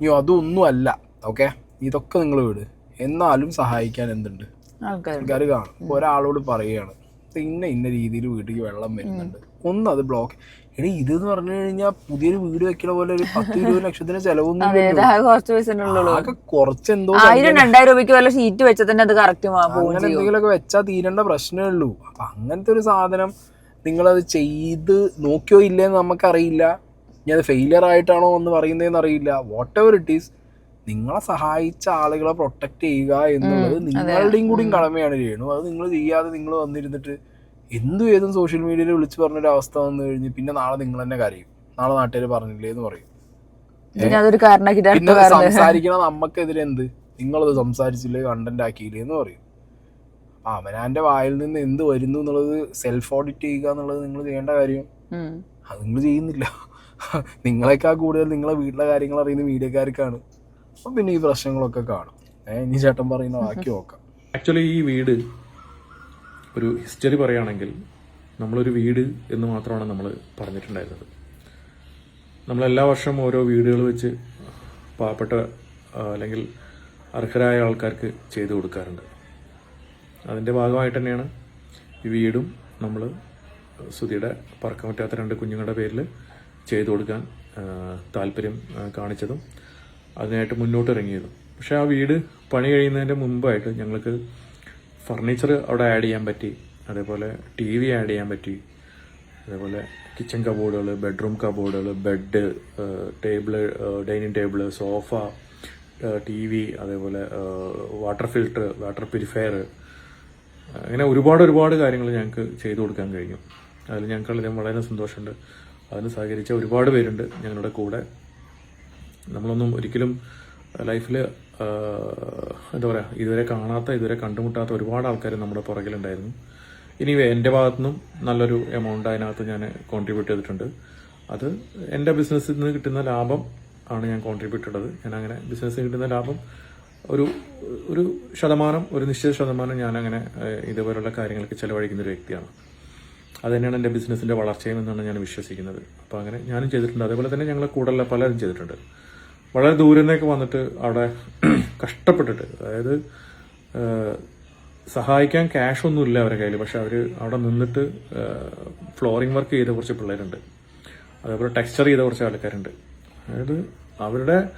ഇനിയോ അതൊന്നും അല്ല ഓക്കെ ഇതൊക്കെ നിങ്ങൾ വിട്. എന്നാലും സഹായിക്കാൻ എന്തുണ്ട്? ആൾക്കാർ കാണും. ഒരാളോട് പറയുകയാണ്. "ഇത് ഇന്ന ഇന്ന രീതിയിൽ വീട്ടിലേക്ക് വെള്ളം വരുന്നുണ്ട്. ഒന്ന് അത് ബ്ലോക്ക് എടി ഇത് എന്ന് പറഞ്ഞു കഴിഞ്ഞാൽ പുതിയൊരു വീട് വെക്കണ പോലെ ഒരു പത്ത് ഇരുപത് ലക്ഷത്തിന് ചെലവൊന്നും കുറച്ച് പൈസ കുറച്ച് എന്തോ ആയിരം രണ്ടായിരം രൂപയ്ക്ക് വല്ല ഷീറ്റ് വെച്ചാൽ തന്നെ അത് കറക്റ്റ് അങ്ങനെ എന്തെങ്കിലുമൊക്കെ വെച്ചാൽ തീരേണ്ട പ്രശ്നമേ ഉള്ളൂ. അപ്പൊ അങ്ങനത്തെ ഒരു സാധനം നിങ്ങൾ അത് ചെയ്ത് നോക്കിയോ ഇല്ലേന്ന് നമുക്കറിയില്ല. ഇനി അത് ഫെയിലിയർ ആയിട്ടാണോ എന്ന് പറയുന്നതെന്ന് അറിയില്ല. വാട്ട് എവർ ഇറ്റ് ഈസ് നിങ്ങളെ സഹായിച്ച ആളുകളെ പ്രൊട്ടക്ട് ചെയ്യുക എന്നുള്ളത് നിങ്ങളുടെയും കൂടിയും കടമയാണ് ചെയ്യണു അത് നിങ്ങൾ ചെയ്യാതെ നിങ്ങൾ വന്നിരുന്നിട്ട് എന്തും ഏതും സോഷ്യൽ മീഡിയയിൽ വിളിച്ചു പറഞ്ഞൊരു അവസ്ഥ വന്നു കഴിഞ്ഞ് പിന്നെ നാളെ നിങ്ങൾ തന്നെ കരയും. നാളെ നാട്ടുകാർ പറഞ്ഞില്ലേ എന്ന് പറയും. പിന്നെ സംസാരിക്കണ നമ്മക്കെതിരെ എന്ത്? നിങ്ങളത് സംസാരിച്ചില്ലേ കണ്ടന്റ് ആക്കിയില്ലേ എന്ന് പറയും. അപ്പൊ അവനാന്റെ വായിൽ നിന്ന് എന്ത് വരുന്നു എന്നുള്ളത് സെൽഫ് ഓഡിറ്റ് ചെയ്യുക എന്നുള്ളത് നിങ്ങൾ ചെയ്യേണ്ട കാര്യം. അത് നിങ്ങൾ ചെയ്യുന്നില്ല. നിങ്ങളെക്കാൾ കൂടുതൽ നിങ്ങളെ വീട്ടിലെ കാര്യങ്ങൾ അറിയുന്ന മീഡിയക്കാർക്കാണ്. അപ്പൊ പിന്നെ ഈ പ്രശ്നങ്ങളൊക്കെ കാണും. ഏഹ് ഇനി ചേട്ടൻ പറയുന്ന ബാക്കി നോക്കാം. ആക്ച്വലി ഈ വീട് ഒരു ഹിസ്റ്ററി പറയുകയാണെങ്കിൽ നമ്മളൊരു വീട് എന്ന് മാത്രമാണ് നമ്മൾ പറഞ്ഞിട്ടുണ്ടായിരുന്നത്. നമ്മൾ എല്ലാ വർഷവും ഓരോ വീടുകൾ വെച്ച് പാവപ്പെട്ട അല്ലെങ്കിൽ അർഹരായ ആൾക്കാർക്ക് ചെയ്തു കൊടുക്കാറുണ്ട്. അതിന്റെ ഭാഗമായിട്ട് തന്നെയാണ് ഈ വീടും നമ്മൾ സുധിയുടെ പറക്കാൻ പറ്റാത്ത രണ്ട് കുഞ്ഞുങ്ങളുടെ പേരിൽ ചെയ്തു കൊടുക്കാൻ താല്പര്യം കാണിച്ചതും അതിനായിട്ട് മുന്നോട്ട് ഇറങ്ങിയതും പക്ഷേ ആ വീട് പണി കഴിയുന്നതിന്റെ മുമ്പായിട്ട് ഞങ്ങൾക്ക് ഫർണിച്ചർ അവിടെ ആഡ് ചെയ്യാൻ പറ്റി. അതേപോലെ ടി വി ആഡ് ചെയ്യാൻ പറ്റി. അതേപോലെ കിച്ചൺ കബോർഡുകൾ bedroom കബോർഡുകൾ bed table dining table sofa T V അതേപോലെ വാട്ടർ ഫിൽട്ടർ വാട്ടർ പ്യൂരിഫയർ അങ്ങനെ ഒരുപാട് ഒരുപാട് കാര്യങ്ങൾ ഞങ്ങൾക്ക് ചെയ്തു കൊടുക്കാൻ കഴിഞ്ഞു. അതിൽ ഞങ്ങൾക്ക് വളരെ വളരെ സന്തോഷമുണ്ട്. അതിന് സഹകരിച്ച ഒരുപാട് പേരുണ്ട് ഞങ്ങളുടെ കൂടെ. നമ്മളൊന്നും ഒരിക്കലും ലൈഫിൽ എന്താ പറയുക ഇതുവരെ കാണാത്ത ഇതുവരെ കണ്ടുമുട്ടാത്ത ഒരുപാട് ആൾക്കാർ നമ്മുടെ പുറകിലുണ്ടായിരുന്നു. ഇനി എന്റെ ഭാഗത്തു നിന്നും നല്ലൊരു എമൗണ്ട് അതിനകത്ത് ഞാൻ കോൺട്രിബ്യൂട്ട് ചെയ്തിട്ടുണ്ട്. അത് എന്റെ ബിസിനസ്സിൽ നിന്ന് കിട്ടുന്ന ലാഭം ആണ് ഞാൻ കോൺട്രിബ്യൂട്ട് ചെയ്തത്. ഞാൻ അങ്ങനെ ബിസിനസ്സിൽ കിട്ടുന്ന ലാഭം ഒരു ഒരു ശതമാനം ഒരു നിശ്ചിത ശതമാനം ഞാൻ അങ്ങനെ ഇതുപോലുള്ള കാര്യങ്ങൾക്ക് ചിലവഴിക്കുന്ന ഒരു വ്യക്തിയാണ്. അത് തന്നെയാണ് എന്റെ ബിസിനസ്സിന്റെ വളർച്ചയും എന്നാണ് ഞാൻ വിശ്വസിക്കുന്നത്. അപ്പോൾ അങ്ങനെ ഞാനും ചെയ്തിട്ടുണ്ട്. അതേപോലെ തന്നെ ഞങ്ങളെ കൂടുതലുള്ള പലരും ചെയ്തിട്ടുണ്ട്. വളരെ ദൂരെ നിന്നൊക്കെ വന്നിട്ട് അവിടെ കഷ്ടപ്പെട്ടിട്ട് അതായത് സഹായിക്കാൻ ക്യാഷ് ഒന്നും ഇല്ല അവരുടെ കയ്യിൽ പക്ഷെ അവർ അവിടെ നിന്നിട്ട് ഫ്ലോറിംഗ് വർക്ക് ചെയ്ത കുറച്ച് പിള്ളേരുണ്ട്. അതേപോലെ ടെക്സ്ചർ ചെയ്ത കുറച്ച് ആൾക്കാരുണ്ട്. അതായത് അവരുടെ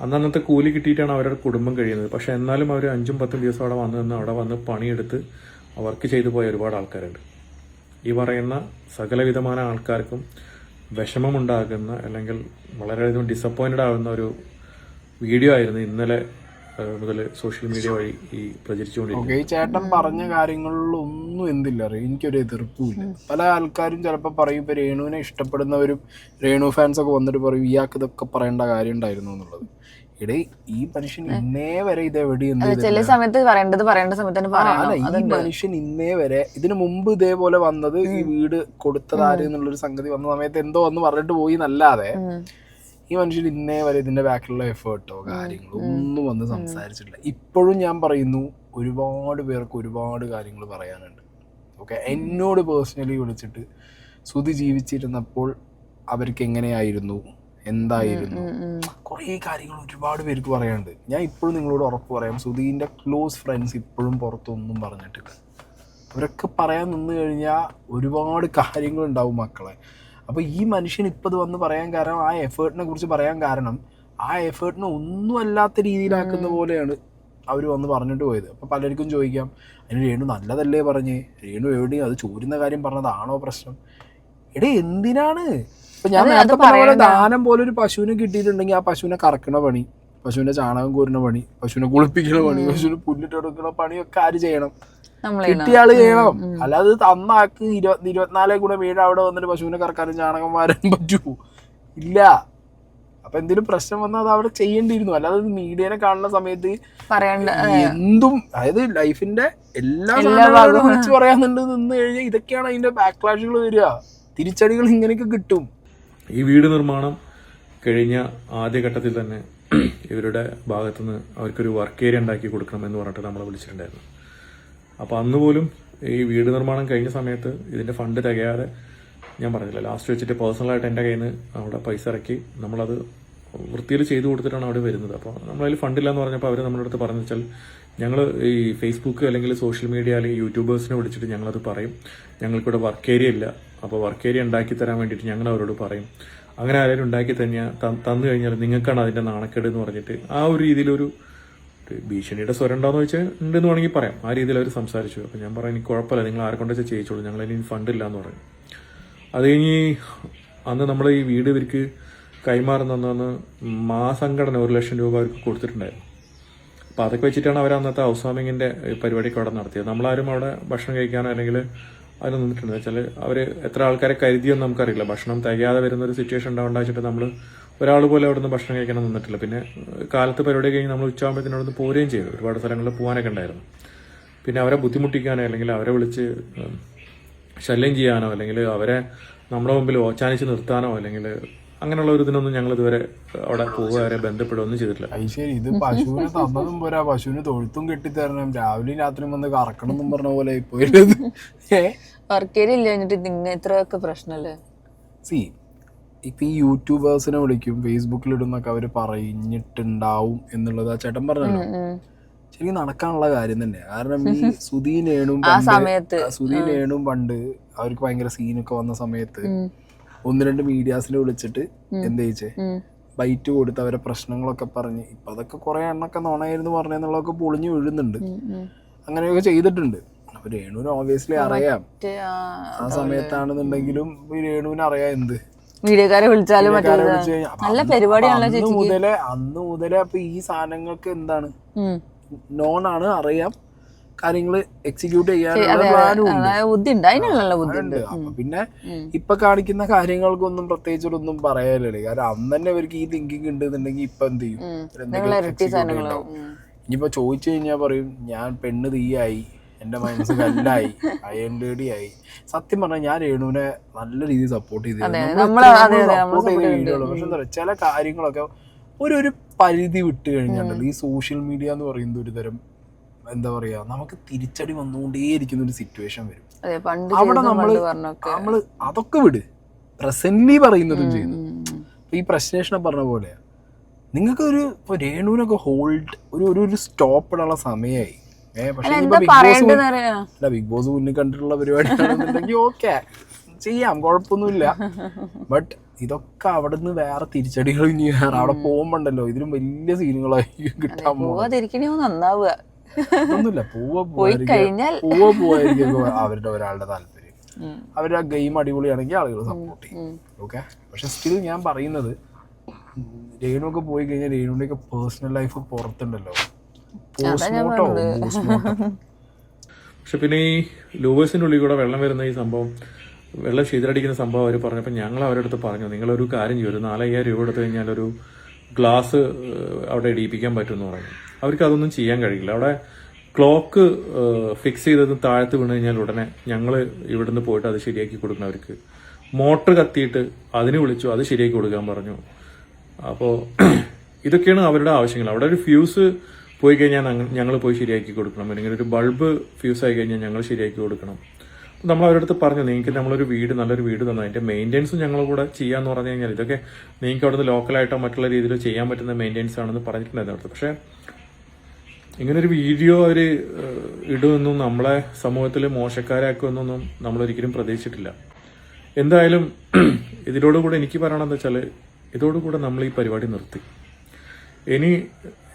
അന്നന്നത്തെ കൂലി കിട്ടിയിട്ടാണ് അവരുടെ കുടുംബം കഴിയുന്നത്. പക്ഷെ എന്നാലും അവർ അഞ്ചും പത്തും ദിവസം അവിടെ വന്നു നിന്ന് അവിടെ വന്ന് പണിയെടുത്ത് വർക്ക് ചെയ്തു പോയ ഒരുപാട് ആൾക്കാരുണ്ട്. ഈ പറയുന്ന സകലവിധമായ ആൾക്കാർക്കും വിഷമമുണ്ടാകുന്ന അല്ലെങ്കിൽ വളരെയധികം ഡിസപ്പോയിന്റഡ് ആകുന്ന ഒരു വീഡിയോ ആയിരുന്നു ഇന്നലെ മുതൽ സോഷ്യൽ മീഡിയ വഴി ഈ പ്രചരിച്ചുകൊണ്ടിരിക്കുന്നത്. ചേട്ടൻ പറഞ്ഞ കാര്യങ്ങളിലൊന്നും എന്തില്ല എനിക്കൊരു എതിർപ്പുമില്ല പല ആൾക്കാരും ചിലപ്പോൾ പറയും ഇപ്പോൾ രേണുവിനെ ഇഷ്ടപ്പെടുന്നവരും രേണു ഫാൻസ് ഒക്കെ വന്നിട്ട് പറയും ഇയാൾക്ക് ഇതൊക്കെ പറയേണ്ട കാര്യം ഉണ്ടായിരുന്നു എന്നുള്ളത്. ഈ മനുഷ്യൻ ഇന്നേ വരെ ഇത് എവിടെ ചില സമയത്ത് പറയേണ്ടത് പറയേണ്ട സമയത്ത് തന്നെ പറയണം. ഈ മനുഷ്യൻ ഇന്നേ വരെ ഇതിനു മുമ്പ് ഇതേപോലെ വന്നത് ഈ വീട് കൊടുത്തത് ആര് എന്നുള്ളൊരു സംഗതി വന്ന സമയത്ത് എന്തോ വന്ന് പറഞ്ഞിട്ട് പോയി എന്നല്ലാതെ ഈ മനുഷ്യൻ ഇന്നേ വരെ ഇതിന്റെ ബാക്കിലുള്ള എഫേർട്ടോ കാര്യങ്ങളോ ഒന്നും വന്ന് സംസാരിച്ചിട്ടില്ല. ഇപ്പോഴും ഞാൻ പറയുന്നു ഒരുപാട് പേർക്ക് ഒരുപാട് കാര്യങ്ങൾ പറയാനുണ്ട്. ഓക്കെ എന്നോട് പേഴ്സണലി വിളിച്ചിട്ട് സുതി ജീവിച്ചിരുന്നപ്പോൾ അവർക്ക് എങ്ങനെയായിരുന്നു? എന്തായിരുന്നു. കുറേ കാര്യങ്ങൾ ഒരുപാട് പേർക്ക് പറയാനുണ്ട്. ഞാൻ ഇപ്പോഴും നിങ്ങളോട് ഉറപ്പ് പറയാം സുധീന്റെ ക്ലോസ് ഫ്രണ്ട്സ് ഇപ്പോഴും പുറത്തൊന്നും പറഞ്ഞിട്ടില്ല. അവരൊക്കെ പറയാൻ നിന്ന് കഴിഞ്ഞാൽ ഒരുപാട് കാര്യങ്ങൾ ഉണ്ടാവും മക്കളെ. അപ്പോൾ ഈ മനുഷ്യൻ ഇപ്പോൾ ഇത് വന്ന് പറയാൻ കാരണം ആ എഫേർട്ടിനെ കുറിച്ച് പറയാൻ കാരണം ആ എഫേർട്ടിനെ ഒന്നും അല്ലാത്ത രീതിയിലാക്കുന്ന പോലെയാണ് അവർ വന്ന് പറഞ്ഞിട്ട് പോയത്. അപ്പോൾ പലർക്കും ചോദിക്കാം അതിന് രേണു നല്ലതല്ലേ പറഞ്ഞ്? രേണു എവിടെയും? അത് ചോരുന്ന കാര്യം പറഞ്ഞതാണോ പ്രശ്നം? എടേ എന്തിനാണ്? ഞാൻ നേരത്തെ പറഞ്ഞ പോലെ ദാനം പോലെ ഒരു പശുവിനെ കിട്ടിയിട്ടുണ്ടെങ്കിൽ ആ പശുവിനെ കറക്കണ പണി പശുവിന്റെ ചാണകം കോരുന്ന പണി പശുവിനെ കുളിപ്പിക്കുന്ന പണി പശുവിന് പുല്ലിട്ട് കൊടുക്കണ പണിയൊക്കെ ആര് ചെയ്യണം? കിട്ടിയാൾ കിട്ടിയ ആൾ ചെയ്യണം അല്ലാതെ തന്നാക്ക് ഇരുപത്തി ഇരുപത്തിനാലേ കൂടെ വീട് അവിടെ വന്നിട്ട് പശുവിനെ കറക്കാനും ചാണകം മാറാനും പറ്റൂ. ഇല്ല. അപ്പൊ എന്തെങ്കിലും പ്രശ്നം വന്നാൽ അത് അവിടെ ചെയ്യേണ്ടിയിരുന്നു. അല്ലാതെ മീഡിയനെ കാണുന്ന സമയത്ത് എന്തും അതായത് ലൈഫിന്റെ എല്ലാ. വിളിച്ചു പറയാന്നുണ്ട് നിന്ന് കഴിഞ്ഞാൽ ഇതൊക്കെയാണ് അതിന്റെ ബാക്ക്ലാഷുകൾ വരിക. തിരിച്ചടികൾ ഇങ്ങനെയൊക്കെ കിട്ടും. ഈ വീട് നിർമ്മാണം കഴിഞ്ഞ ആദ്യഘട്ടത്തിൽ തന്നെ ഇവരുടെ ഭാഗത്തുനിന്ന് അവർക്കൊരു വർക്ക് ഏരിയ ഉണ്ടാക്കി കൊടുക്കണം എന്ന് പറഞ്ഞിട്ട് നമ്മളെ വിളിച്ചിട്ടുണ്ടായിരുന്നു. അപ്പോൾ അന്ന് പോലും ഈ വീട് നിർമ്മാണം കഴിഞ്ഞ സമയത്ത് ഇതിന്റെ ഫണ്ട് തികയാതെ ഞാൻ പറഞ്ഞില്ല ലാസ്റ്റ് വെച്ചിട്ട് പേഴ്സണലായിട്ട് എന്റെ കയ്യിൽ നിന്ന് അവിടെ പൈസ ഇറക്കി നമ്മളത് വൃത്തിയിൽ ചെയ്തു കൊടുത്തിട്ടാണ് അവിടെ വരുന്നത്. അപ്പോൾ നമ്മളതിൽ ഫണ്ടില്ല എന്ന് പറഞ്ഞപ്പോൾ അവർ നമ്മുടെ അടുത്ത് പറഞ്ഞു വെച്ചാൽ ഞങ്ങൾ ഈ ഫേസ്ബുക്ക് അല്ലെങ്കിൽ സോഷ്യൽ മീഡിയ അല്ലെങ്കിൽ യൂട്യൂബേഴ്സിനെ വിളിച്ചിട്ട് ഞങ്ങളത് പറയും. ഞങ്ങൾക്കിവിടെ വർക്ക് ഏരിയ ഇല്ല. അപ്പോൾ വർക്ക് ഏരിയ ഉണ്ടാക്കി തരാൻ വേണ്ടിയിട്ട് ഞങ്ങൾ അവരോട് പറയും. അങ്ങനെ ആരെങ്കിലും ഉണ്ടാക്കി തന്നെ തന്നു കഴിഞ്ഞാൽ നിങ്ങൾക്കാണ് അതിന്റെ നാണക്കേട് എന്ന് പറഞ്ഞിട്ട് ആ ഒരു രീതിയിലൊരു ഭീഷണിയുടെ സ്വരം ഉണ്ടോന്ന് ചോദിച്ചാൽ ഉണ്ടെന്ന് വേണമെങ്കിൽ പറയാം. ആ രീതിയിൽ അവർ സംസാരിച്ചു. അപ്പം ഞാൻ പറയാം എനിക്ക് കുഴപ്പമില്ല നിങ്ങൾ ആരെ കൊണ്ട് വെച്ചാൽ ചെയ്യിച്ചോളൂ ഞങ്ങൾ ഇനി ഇല്ല എന്ന് പറഞ്ഞു. അത് കഴിഞ്ഞ് അന്ന് നമ്മൾ ഈ വീട് ഇവർക്ക് കൈമാറുന്ന അന്ന് മാസംഘടന ഒരു ലക്ഷം രൂപ അവർക്ക് കൊടുത്തിട്ടുണ്ടായിരുന്നു. അപ്പം അതൊക്കെ വെച്ചിട്ടാണ് അവർ അന്നത്തെ ഹൗസ് വാമിങ്ങിന്റെ പരിപാടിയൊക്കെ അവിടെ നടത്തിയത്. നമ്മളാരും അവിടെ ഭക്ഷണം കഴിക്കാനോ അല്ലെങ്കിൽ അതിന് നിന്നിട്ടുണ്ട് വെച്ചാൽ അവർ എത്ര ആൾക്കാരെ കരുതിയെന്ന് നമുക്കറിയില്ല. ഭക്ഷണം തികയാതെ വരുന്ന ഒരു സിറ്റുവേഷൻ ഉണ്ടാവേണ്ട വെച്ചിട്ട് നമ്മൾ ഒരാൾ പോലും അവിടെ നിന്ന് ഭക്ഷണം കഴിക്കാൻ നിന്നിട്ടില്ല. പിന്നെ കാലത്ത് പരിപാടി കഴിഞ്ഞ് നമ്മൾ ഉച്ചയാകുമ്പോഴത്തേനും അവിടെ നിന്ന് പോരുകയും ചെയ്തു. ഒരുപാട് സ്ഥലങ്ങളിൽ പോകാനൊക്കെ ഉണ്ടായിരുന്നു. പിന്നെ അവരെ ബുദ്ധിമുട്ടിക്കാനോ അല്ലെങ്കിൽ അവരെ വിളിച്ച് ശല്യം ചെയ്യാനോ അല്ലെങ്കിൽ അവരെ നമ്മുടെ മുമ്പിൽ ഓച്ചാനിച്ച് നിർത്താനോ അല്ലെങ്കിൽ അങ്ങനെയുള്ള ഒരു ഇതിനൊന്നും ഞങ്ങൾ ഇതുവരെ അവിടെ പോകാതെ ബന്ധപ്പെടുകയൊന്നും ചെയ്തിട്ടില്ല. അത് ശരി ഇത് പശുവിനെ തന്നതും പോരാ. പശുവിന് തൊഴുത്തും കെട്ടിത്തരണം. രാവിലെ രാത്രിയും വന്ന് കറക്കണം എന്നും പറഞ്ഞ പോലെ നിങ്ങ ഇത്രയൊക്കെ സി ഇപ്പൊ ഈ യൂട്യൂബേഴ്സിനെ വിളിക്കും ഫേസ്ബുക്കിൽ ഇടുന്നൊക്കെ അവർ പറഞ്ഞിട്ടുണ്ടാവും എന്നുള്ളത് ആ ചേട്ടൻ പറഞ്ഞല്ലോ. ശരി നടക്കാനുള്ള കാര്യം തന്നെ. കാരണം ഈ സുധീനേണും ആ സമയത്ത്. സുധീനേണും പണ്ട് അവർക്ക് ഭയങ്കര സീനൊക്കെ വന്ന സമയത്ത് ഒന്ന് രണ്ട് മീഡിയാസിനെ വിളിച്ചിട്ട് എന്താ ചെയ്യിച്ചേ? ബൈറ്റ് കൊടുത്ത് അവരെ പ്രശ്നങ്ങളൊക്കെ പറഞ്ഞ്. ഇപ്പൊ അതൊക്കെ കുറെ എണ്ണൊക്കെ നുണയായിരുന്നു പറഞ്ഞെന്നുള്ളതൊക്കെ പൊളിഞ്ഞു വീഴുന്നുണ്ട്. അങ്ങനെയൊക്കെ ചെയ്തിട്ടുണ്ട്. അപ്പൊ രേണുവിന് ഓബിയസ്ലി അറിയാം. ആ സമയത്താണെന്നുണ്ടെങ്കിലും രേണുവിന് അറിയാം എന്ത്. മീഡിയക്കാരെ വിളിച്ചാലും നല്ല പരിപാടിയാണല്ലോ മുതലേ അന്ന് മുതലേ അപ്പൊ ഈ സാധനങ്ങൾക്ക് എന്താണ്. നോൺ ആണ് അറിയാം. കാര്യങ്ങൾ എക്സിക്യൂട്ട് ചെയ്യാനുള്ള പ്ലാനും ഉണ്ട് അതിനുള്ള. അപ്പൊ പിന്നെ ഇപ്പൊ കാണിക്കുന്ന കാര്യങ്ങൾക്കൊന്നും പ്രത്യേകിച്ചൊന്നും പറയാനില്ല കാരണം അന്ന് തന്നെ അവർക്ക് ഈ തിങ്കിങ് ഉണ്ട് എന്നുണ്ടെങ്കിൽ ഇപ്പൊ എന്ത് ചെയ്യും? ഇനിയിപ്പോ ചോദിച്ചു കഴിഞ്ഞാൽ പറയും ഞാൻ പെണ്ണ് തീയായി. എന്റെ മനസ്സ് കല്ലായി. അയൺ ആയി സത്യം പറഞ്ഞാൽ ഞാൻ രേണുവിനെ നല്ല രീതിയിൽ സപ്പോർട്ട് ചെയ്തു. പക്ഷെ എന്താ പറയുക ചില കാര്യങ്ങളൊക്കെ ഒരു ഒരു പരിധി വിട്ട് കഴിഞ്ഞിട്ടുണ്ടല്ലോ ഈ സോഷ്യൽ മീഡിയ എന്ന് പറയുന്നത് ഒരു തരം എന്താ പറയാ നമുക്ക് തിരിച്ചടി വന്നുകൊണ്ടേയിരിക്കുന്ന ഒരു സിറ്റുവേഷൻ വരും. അവിടെ നമ്മൾ നമ്മൾ അതൊക്കെ വിട്. പ്രസന്റ്ലി പറയുന്നതും ചെയ്യുന്നു. ഈ പ്രശ്നേഷനെ പറഞ്ഞ പോലെ നിങ്ങൾക്ക് ഒരു ഇപ്പൊ രേണുവിനൊക്കെ ഹോൾഡ് ഒരു ഒരു ഒരു സ്റ്റോപ്പ് ഇടാനുള്ള സമയമായി ഏഹ് പക്ഷേ അല്ല ബിഗ് ബോസ് മുന്നിൽ കണ്ടിട്ടുള്ള പരിപാടി ഓക്കെ ചെയ്യാം കുഴപ്പമൊന്നുമില്ല. ബട്ട് ഇതൊക്കെ അവിടെ നിന്ന് വേറെ തിരിച്ചടികൾ ഇനി വേറെ അവിടെ പോകുമ്പോണ്ടല്ലോ ഇതിലും വലിയ സീനുകളായി കിട്ടാൻ പോവാതിരിക്കണോ നന്നാവുക. ഒന്നുമില്ല പൂവ പോയി കഴിഞ്ഞാൽ പൂവ പോവായിരിക്കും അവരുടെ ഒരാളുടെ താല്പര്യം. അവരുടെ ഗെയിം അടിപൊളിയാണെങ്കിൽ ആളുകൾ സപ്പോർട്ട് ചെയ്യും. ഓക്കെ പക്ഷെ സ്റ്റിൽ ഞാൻ പറയുന്നത് രേണു ഒക്കെ പോയി കഴിഞ്ഞാൽ രേണുവിന്റെ ഒക്കെ പേഴ്സണൽ ലൈഫ് പുറത്തുണ്ടല്ലോ പോസ്റ്റ്മോർട്ടോ പോസ്റ്റ്മോർട്ടം പക്ഷെ പിന്നെ ഈ ലൂവേഴ്സിന്റെ ഉള്ളിൽ കൂടെ വെള്ളം വരുന്ന ഈ സംഭവം വെള്ളം ശീതലടിക്കുന്ന സംഭവം അവർ പറഞ്ഞപ്പോൾ ഞങ്ങൾ അവരുടെ അടുത്ത് പറഞ്ഞു നിങ്ങളൊരു കാര്യം ചെയ്യും. ഒരു നാലയ്യായിരം രൂപ എടുത്തു കഴിഞ്ഞാൽ ഒരു ഗ്ലാസ് അവിടെ ഇടിയിപ്പിക്കാൻ പറ്റുമെന്ന് പറഞ്ഞു. അവർക്ക് അതൊന്നും ചെയ്യാൻ കഴിയില്ല. അവിടെ ക്ലോക്ക് ഫിക്സ് ചെയ്തത് താഴത്ത് വീണ് കഴിഞ്ഞാൽ ഉടനെ ഞങ്ങൾ ഇവിടുന്ന് പോയിട്ട് അത് ശരിയാക്കി കൊടുക്കണം അവർക്ക്. മോട്ടർ കത്തിയിട്ട് അതിന് വിളിച്ചു അത് ശരിയാക്കി കൊടുക്കാൻ പറഞ്ഞു. അപ്പോൾ ഇതൊക്കെയാണ് അവരുടെ ആവശ്യങ്ങൾ. അവിടെ ഒരു ഫ്യൂസ് പോയി കഴിഞ്ഞാൽ ഞങ്ങൾ പോയി ശരിയാക്കി കൊടുക്കണം. അല്ലെങ്കിൽ ഒരു ബൾബ് ഫ്യൂസ് ആയി കഴിഞ്ഞാൽ ഞങ്ങൾ ശരിയാക്കി കൊടുക്കണം. നമ്മൾ അവരുടെ അടുത്ത് പറഞ്ഞു നിങ്ങൾക്ക് നമ്മളൊരു വീട് നല്ലൊരു വീട് തന്നു. അതിന്റെ മെയിന്റെനൻസ് ഞങ്ങൾ കൂടെ ചെയ്യാന്ന് പറഞ്ഞു കഴിഞ്ഞാൽ ഇതൊക്കെ നിങ്ങൾക്ക് അവിടുന്ന് ലോക്കലായിട്ടോ മറ്റുള്ള രീതിയിലോ ചെയ്യാൻ പറ്റുന്ന മെയിന്റെനൻസ് ആണെന്ന് പറഞ്ഞിട്ടുണ്ടായിരുന്നു പക്ഷേ ഇങ്ങനൊരു വീഡിയോ അവർ ഇടുമെന്നും നമ്മളെ സമൂഹത്തിൽ മോശക്കാരാക്കുമെന്നൊന്നും നമ്മളൊരിക്കലും പ്രതീക്ഷിച്ചിട്ടില്ല. എന്തായാലും ഇതിനോടുകൂടെ എനിക്ക് പറയണമെന്ന് വെച്ചാൽ ഇതോടുകൂടെ നമ്മൾ ഈ പരിപാടി നിർത്തി. ഇനി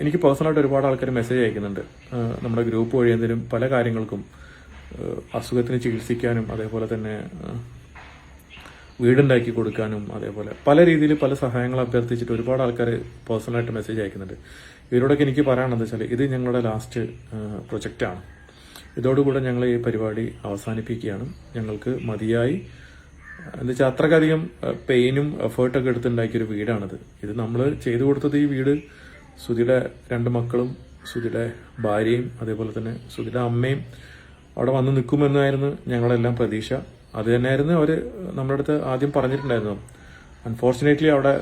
എനിക്ക് പേഴ്സണലായിട്ട് ഒരുപാട് ആൾക്കാർ മെസ്സേജ് അയക്കുന്നുണ്ട്. നമ്മുടെ ഗ്രൂപ്പ് വഴി എന്തെങ്കിലും പല കാര്യങ്ങൾക്കും അസുഖത്തിന് ചികിത്സിക്കാനും അതേപോലെ തന്നെ വീടുണ്ടാക്കി കൊടുക്കാനും അതേപോലെ പല രീതിയിൽ പല സഹായങ്ങൾ അഭ്യർത്ഥിച്ചിട്ട് ഒരുപാട് ആൾക്കാർ പേഴ്സണലായിട്ട് മെസ്സേജ് അയക്കുന്നുണ്ട്. ഇവരോടൊക്കെ എനിക്ക് പറയാനുള്ളത് വെച്ചാൽ ഇത് ഞങ്ങളുടെ ലാസ്റ്റ് പ്രൊജക്റ്റാണ് ഇതോടുകൂടെ ഞങ്ങൾ ഈ പരിപാടി അവസാനിപ്പിക്കുകയാണ്. ഞങ്ങൾക്ക് മതിയായി. എന്ന് വെച്ചാൽ അത്രക്കധികം പെയിനും എഫേർട്ടൊക്കെ എടുത്തുണ്ടാക്കിയൊരു വീടാണിത്. ഇത് നമ്മൾ ചെയ്തു കൊടുത്തത് ഈ വീട് സുധിയുടെ രണ്ട് മക്കളും സുധിയുടെ ഭാര്യയും അതേപോലെ തന്നെ സുധിയുടെ അമ്മയും അവിടെ വന്ന് നിൽക്കുമെന്നായിരുന്നു ഞങ്ങളെല്ലാം പ്രതീക്ഷ. അത് തന്നെയായിരുന്നു അവർ നമ്മുടെ അടുത്ത് ആദ്യം പറഞ്ഞിട്ടുണ്ടായിരുന്നു അൺഫോർച്ചുനേറ്റ്ലി അവിടെ